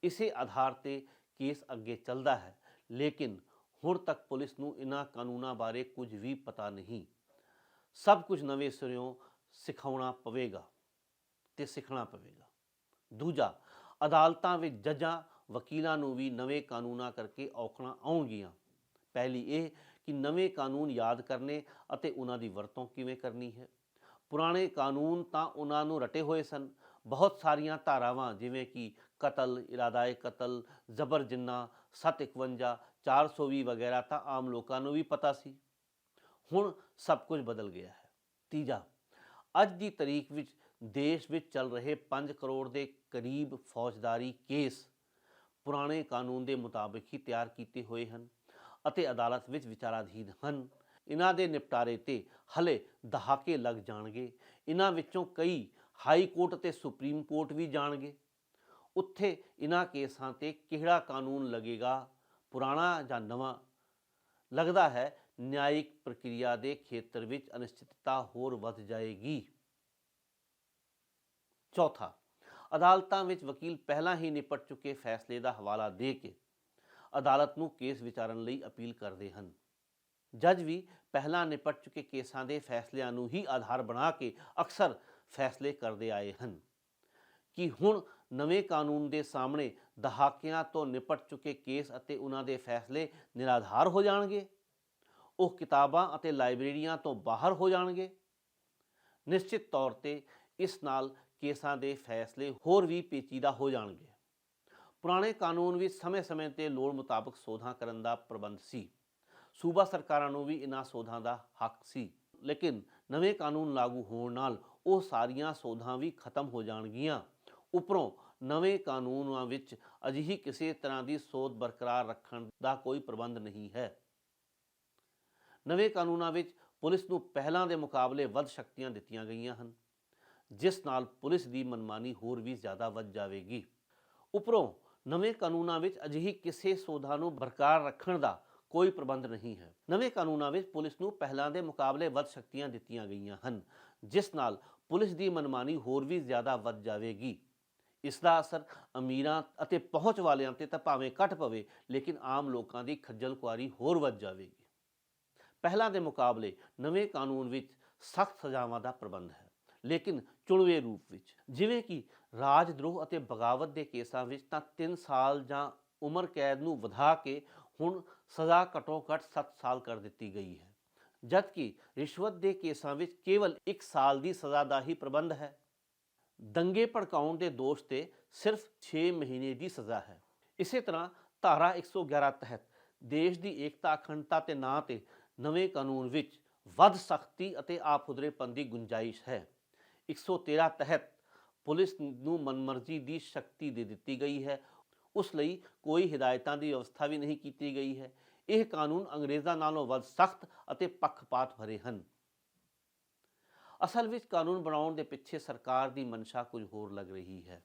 ਇਸੇ ਆਧਾਰ ਤੇ ਕੇਸ ਅੱਗੇ ਚੱਲਦਾ ਹੈ, ਲੇਕਿਨ ਹੁਣ ਤੱਕ ਪੁਲਿਸ ਨੂੰ ਇਹਨਾਂ ਕਾਨੂੰਨਾਂ ਬਾਰੇ ਕੁਝ ਵੀ ਪਤਾ ਨਹੀਂ। ਸਭ ਕੁਝ ਨਵੇਂ ਸਿਰਿਓਂ ਸਿਖਾਉਣਾ ਪਵੇਗਾ। ਤੇ ਸਿੱਖਣਾ ਪਵੇਗਾ। ਦੂਜਾ, ਅਦਾਲਤਾਂ ਵਿੱਚ ਜੱਜਾਂ ਵਕੀਲਾਂ ਨੂੰ ਵੀ ਨਵੇਂ ਕਾਨੂੰਨਾਂ ਕਰਕੇ ਔਖਣਾ ਆਉਣਗੀਆਂ ਪਹਿਲੀ ਇਹ ਕਿ ਨਵੇਂ ਕਾਨੂੰਨ ਯਾਦ ਕਰਨੇ ਅਤੇ ਉਹਨਾਂ ਦੀ ਵਰਤੋਂ ਕਿਵੇਂ ਕਰਨੀ ਹੈ। ਪੁਰਾਣੇ ਕਾਨੂੰਨ ਤਾਂ ਉਹਨਾਂ ਨੂੰ ਰਟੇ ਹੋਏ ਸਨ। ਬਹੁਤ ਸਾਰੀਆਂ ਧਾਰਾਵਾਂ ਜਿਵੇਂ ਕਿ ਕਤਲ, ਇਰਾਦਾਏ ਕਤਲ, ਜ਼ਬਰ ਜਿੰਨਾ 751 420 ਵਗੈਰਾ ਤਾਂ ਆਮ ਲੋਕਾਂ ਨੂੰ ਵੀ ਪਤਾ ਸੀ। ਹੁਣ ਸਭ ਕੁਝ ਬਦਲ ਗਿਆ ਹੈ। ਤੀਜਾ, ਅੱਜ ਦੀ ਤਾਰੀਖ ਵਿੱਚ ਦੇਸ਼ ਵਿੱਚ ਚੱਲ ਰਹੇ 5 ਕਰੋੜ ਦੇ ਕਰੀਬ ਫੌਜਦਾਰੀ ਕੇਸ ਪੁਰਾਣੇ ਕਾਨੂੰਨ ਦੇ ਮੁਤਾਬਿਕ ਹੀ ਤਿਆਰ ਕੀਤੇ ਹੋਏ ਹਨ ਅਤੇ ਅਦਾਲਤ ਵਿੱਚ ਵਿਚਾਰਾਧੀਨ ਹਨ। ਇਹਨਾਂ ਦੇ ਨਿਪਟਾਰੇ ਤੇ ਹਲੇ ਦਹਾਕੇ ਲੱਗ ਜਾਣਗੇ। ਇਹਨਾਂ ਵਿੱਚੋਂ ਕਈ ਹਾਈ ਕੋਰਟ ਤੇ ਸੁਪਰੀਮ ਕੋਰਟ ਵੀ ਜਾਣਗੇ। ਉੱਥੇ ਇਹਨਾਂ ਕੇਸਾਂ ਤੇ ਕਿਹੜਾ ਕਾਨੂੰਨ ਲੱਗੇਗਾ, ਪੁਰਾਣਾ ਜਾਂ ਨਵਾਂ? ਲੱਗਦਾ ਹੈ, ਨਿਆਇਕ ਪ੍ਰਕਿਰਿਆ ਦੇ ਖੇਤਰ ਵਿੱਚ ਅਨਿਸ਼ਚਿਤਤਾ ਹੋਰ ਵੱਧ ਜਾਏਗੀ। ਚੌਥਾ, ਅਦਾਲਤਾਂ ਵਿੱਚ ਵਕੀਲ ਪਹਿਲਾਂ ਹੀ ਨਿਪਟ ਚੁੱਕੇ ਫੈਸਲੇ ਦਾ ਹਵਾਲਾ ਦੇ ਕੇ ਅਦਾਲਤ ਨੂੰ ਕੇਸ ਵਿਚਾਰਨ ਲਈ ਅਪੀਲ ਕਰਦੇ ਹਨ। ਜੱਜ ਵੀ ਪਹਿਲਾਂ ਨਿਪਟ ਚੁੱਕੇ ਕੇਸਾਂ ਦੇ ਫੈਸਲਿਆਂ ਨੂੰ ਹੀ ਆਧਾਰ ਬਣਾ ਕੇ ਅਕਸਰ ਫੈਸਲੇ ਕਰਦੇ ਆਏ ਹਨ। ਕਿ ਹੁਣ ਨਵੇਂ ਕਾਨੂੰਨ ਦੇ ਸਾਹਮਣੇ ਦਹਾਕਿਆਂ ਤੋਂ ਨਿਪਟ ਚੁੱਕੇ ਕੇਸ ਅਤੇ ਉਹਨਾਂ ਦੇ ਫੈਸਲੇ ਨਿਰਾਧਾਰ ਹੋ ਜਾਣਗੇ? ਉਹ ਕਿਤਾਬਾਂ ਅਤੇ ਲਾਇਬ੍ਰੇਰੀਆਂ ਤੋਂ ਬਾਹਰ ਹੋ ਜਾਣਗੇ? ਨਿਸ਼ਚਿਤ ਤੌਰ ਤੇ ਇਸ ਨਾਲ ਕੇਸਾਂ ਦੇ ਫੈਸਲੇ ਹੋਰ ਵੀ ਪੇਚੀਦਾ ਹੋ ਜਾਣਗੇ। ਪੁਰਾਣੇ ਕਾਨੂੰਨ ਵਿੱਚ ਸਮੇਂ-ਸਮੇਂ ਤੇ ਲੋੜ ਮੁਤਾਬਕ ਸੋਧਾਂ ਕਰਨ ਦਾ ਪ੍ਰਬੰਧ ਸੀ। ਸੂਬਾ ਸਰਕਾਰਾਂ ਨੂੰ ਵੀ ਇਹਨਾਂ ਸੋਧਾਂ ਦਾ ਹੱਕ ਸੀ। ਲੇਕਿਨ ਨਵੇਂ ਕਾਨੂੰਨ ਲਾਗੂ ਹੋਣ ਨਾਲ ਉਹ ਸਾਰੀਆਂ ਸੋਧਾਂ ਵੀ ਖਤਮ ਹੋ ਜਾਣਗੀਆਂ। ਉਪਰੋਂ ਨਵੇਂ ਕਾਨੂੰਨਾਂ ਵਿੱਚ ਅਜਿਹੀ ਕਿਸੇ ਤਰ੍ਹਾਂ ਦੀ ਸੋਧ ਬਰਕਰਾਰ ਰੱਖਣ ਦਾ ਕੋਈ ਪ੍ਰਬੰਧ ਨਹੀਂ ਹੈ। ਨਵੇਂ ਕਾਨੂੰਨਾਂ ਵਿੱਚ ਪੁਲਿਸ ਨੂੰ ਪਹਿਲਾਂ ਦੇ ਮੁਕਾਬਲੇ ਵੱਧ ਸ਼ਕਤੀਆਂ ਦਿੱਤੀਆਂ ਗਈਆਂ ਹਨ। ਜਿਸ ਨਾਲ ਪੁਲਿਸ ਦੀ ਮਨਮਾਨੀ ਹੋਰ ਵੀ ਜ਼ਿਆਦਾ ਵੱਧ ਜਾਵੇਗੀ। ਉਪਰੋਂ ਨਵੇਂ ਕਾਨੂੰਨਾਂ ਵਿੱਚ ਅਜਿਹੀ ਕਿਸੇ ਸੋਧਾਂ ਨੂੰ ਬਰਕਰਾਰ ਰੱਖਣ ਦਾ ਕੋਈ ਪ੍ਰਬੰਧ ਨਹੀਂ ਹੈ। ਨਵੇਂ ਕਾਨੂੰਨਾਂ ਵਿੱਚ ਪੁਲਿਸ ਨੂੰ ਪਹਿਲਾਂ ਦੇ ਮੁਕਾਬਲੇ ਵੱਧ ਸ਼ਕਤੀਆਂ ਦਿੱਤੀਆਂ ਗਈਆਂ ਹਨ, ਜਿਸ ਨਾਲ ਪੁਲਿਸ ਦੀ ਮਨਮਾਨੀ ਹੋਰ ਵੀ ਜ਼ਿਆਦਾ ਵੱਧ ਜਾਵੇਗੀ। ਇਸ ਦਾ ਅਸਰ ਅਮੀਰਾਂ ਅਤੇ ਪਹੁੰਚ ਵਾਲਿਆਂ ਤੇ ਤਾਂ ਭਾਵੇਂ ਘਟ ਪਵੇ, ਲੇਕਿਨ ਆਮ ਲੋਕਾਂ ਦੀ ਖੱਜਲ ਖੁਆਰੀ ਹੋਰ ਵੱਧ ਜਾਵੇਗੀ। ਪਹਿਲਾਂ ਦੇ ਮੁਕਾਬਲੇ ਨਵੇਂ ਕਾਨੂੰਨ ਵਿੱਚ ਸਖਤ ਸਜ਼ਾਵਾਂ ਦਾ ਪ੍ਰਬੰਧ ਹੈ। ਲੇਕਿਨ ਚੁਣਵੇਂ ਰੂਪ ਵਿੱਚ। ਜਿਵੇਂ ਕਿ ਰਾਜ ਦਰੋਹ ਅਤੇ ਬਗਾਵਤ ਦੇ ਕੇਸਾਂ ਵਿੱਚ ਤਾਂ 3 ਸਾਲ ਜਾਂ ਉਮਰ ਕੈਦ ਨੂੰ ਵਧਾ ਕੇ ਹੁਣ ਸਜ਼ਾ ਘੱਟੋ ਘੱਟ 7 ਸਾਲ ਕਰ ਦਿੱਤੀ ਗਈ ਹੈ। ਜਦਕਿ ਰਿਸ਼ਵਤ ਦੇ ਕੇਸਾਂ ਵਿੱਚ ਕੇਵਲ 1 ਸਾਲ ਦੀ ਸਜ਼ਾ ਦਾ ਹੀ ਪ੍ਰਬੰਧ ਹੈ। ਦੰਗੇ ਭੜਕਾਉਣ ਦੇ ਦੋਸ਼ ਤੇ ਸਿਰਫ 6 ਮਹੀਨੇ ਦੀ ਸਜ਼ਾ ਹੈ। ਇਸੇ ਤਰ੍ਹਾਂ ਧਾਰਾ 111 ਤਹਿਤ ਦੇਸ਼ ਦੀ ਏਕਤਾ, ਅਖੰਡਤਾ ਤੇ ਨਾਂ ਤੇ ਨਵੇਂ ਕਾਨੂੰਨ ਵਿੱਚ ਵੱਧ ਸਖਤੀ ਅਤੇ ਆਪਹੁਦਰੇਪਨ ਦੀ ਗੁੰਜਾਇਸ਼ ਹੈ। 113 ਤਹਿਤ ਪੁਲਿਸ ਨੂੰ ਮਨਮਰਜ਼ੀ ਦੀ ਸ਼ਕਤੀ ਦੇ ਦਿੱਤੀ ਗਈ ਹੈ। ਉਸ ਲਈ ਕੋਈ ਹਦਾਇਤਾਂ ਦੀ ਵਿਵਸਥਾ ਵੀ ਨਹੀਂ ਕੀਤੀ ਗਈ ਹੈ। ਇਹ ਕਾਨੂੰਨ ਅੰਗਰੇਜ਼ਾਂ ਨਾਲੋਂ ਵੱਧ ਸਖਤ ਅਤੇ ਪੱਖਪਾਤ ਭਰੇ ਹਨ। ਅਸਲ ਵਿੱਚ ਕਾਨੂੰਨ ਬਣਾਉਣ ਦੇ ਪਿੱਛੇ ਸਰਕਾਰ ਦੀ ਮਨਸ਼ਾ ਕੁਝ ਹੋਰ ਲੱਗ ਰਹੀ ਹੈ।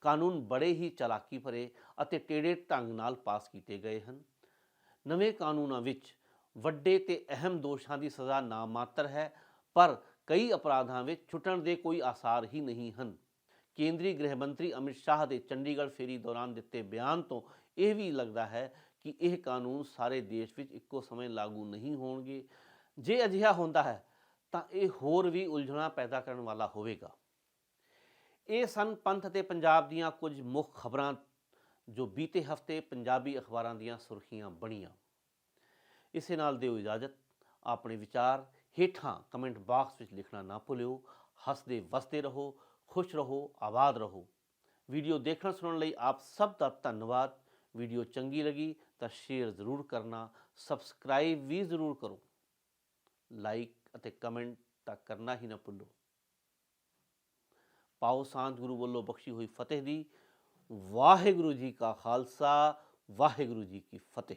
ਕਾਨੂੰਨ ਬੜੇ ਹੀ ਚਲਾਕੀ ਭਰੇ ਅਤੇ ਟੇੜੇ ਢੰਗ ਨਾਲ ਪਾਸ ਕੀਤੇ ਗਏ ਹਨ। ਨਵੇਂ ਕਾਨੂੰਨਾਂ ਵਿੱਚ ਵੱਡੇ ਤੇ ਅਹਿਮ ਦੋਸ਼ਾਂ ਦੀ ਸਜ਼ਾ ਨਾਮਾਤਰ ਹੈ, ਪਰ ਕਈ ਅਪਰਾਧਾਂ ਵਿੱਚ ਛੁੱਟਣ ਦੇ ਕੋਈ ਆਸਾਰ ਹੀ ਨਹੀਂ ਹਨ। ਕੇਂਦਰੀ ਗ੍ਰਹਿ ਮੰਤਰੀ ਅਮਿਤ ਸ਼ਾਹ ਦੇ ਚੰਡੀਗੜ੍ਹ ਫੇਰੀ ਦੌਰਾਨ ਦਿੱਤੇ ਬਿਆਨ ਤੋਂ ਇਹ ਵੀ ਲੱਗਦਾ ਹੈ ਕਿ ਇਹ ਕਾਨੂੰਨ ਸਾਰੇ ਦੇਸ਼ ਵਿੱਚ ਇੱਕੋ ਸਮੇਂ ਲਾਗੂ ਨਹੀਂ ਹੋਣਗੇ। ਜੇ ਅਜਿਹਾ ਹੁੰਦਾ ਹੈ, ਤਾਂ ਇਹ ਹੋਰ ਵੀ ਉਲਝਣਾ ਪੈਦਾ ਕਰਨ ਵਾਲਾ ਹੋਵੇਗਾ। ਇਹ ਸਨ ਪੰਥ ਤੇ ਪੰਜਾਬ ਦੀਆਂ ਕੁਝ ਮੁੱਖ ਖਬਰਾਂ ਜੋ ਬੀਤੇ ਹਫ਼ਤੇ ਪੰਜਾਬੀ ਅਖਬਾਰਾਂ ਦੀਆਂ ਸੁਰਖੀਆਂ ਬਣੀਆਂ। ਇਸੇ ਨਾਲ ਦਿਓ ਇਜਾਜ਼ਤ, ਆਪਣੇ ਵਿਚਾਰ ਹੇਠਾਂ ਕਮੈਂਟ ਬਾਕਸ ਵਿੱਚ ਲਿਖਣਾ ਨਾ ਭੁੱਲਿਓ, ਹੱਸਦੇ ਵਸਦੇ ਰਹੋ, ਖੁਸ਼ ਰਹੋ, ਆਬਾਦ ਰਹੋ। ਵੀਡੀਓ ਦੇਖਣ ਸੁਣਨ ਲਈ ਆਪ ਸਭ ਦਾ ਧੰਨਵਾਦ। ਵੀਡੀਓ ਚੰਗੀ ਲੱਗੀ ਤਾਂ ਸ਼ੇਅਰ ਜ਼ਰੂਰ ਕਰਨਾ, ਸਬਸਕ੍ਰਾਈਬ ਵੀ ਜ਼ਰੂਰ ਕਰੋ। ਲਾਈਕ ਅਤੇ ਕਮੈਂਟ ਤਾਂ ਕਰਨਾ ਹੀ ਨਾ ਭੁੱਲੋ। ਪਾਓ ਸਾਂਝ ਗੁਰੂ ਵੱਲੋਂ ਬਖਸ਼ੀ ਹੋਈ ਫਤਿਹ ਦੀ। ਵਾਹਿਗੁਰੂ ਜੀ ਕਾ ਖਾਲਸਾ, ਵਾਹਿਗੁਰੂ ਜੀ ਕੀ ਫਤਿਹ।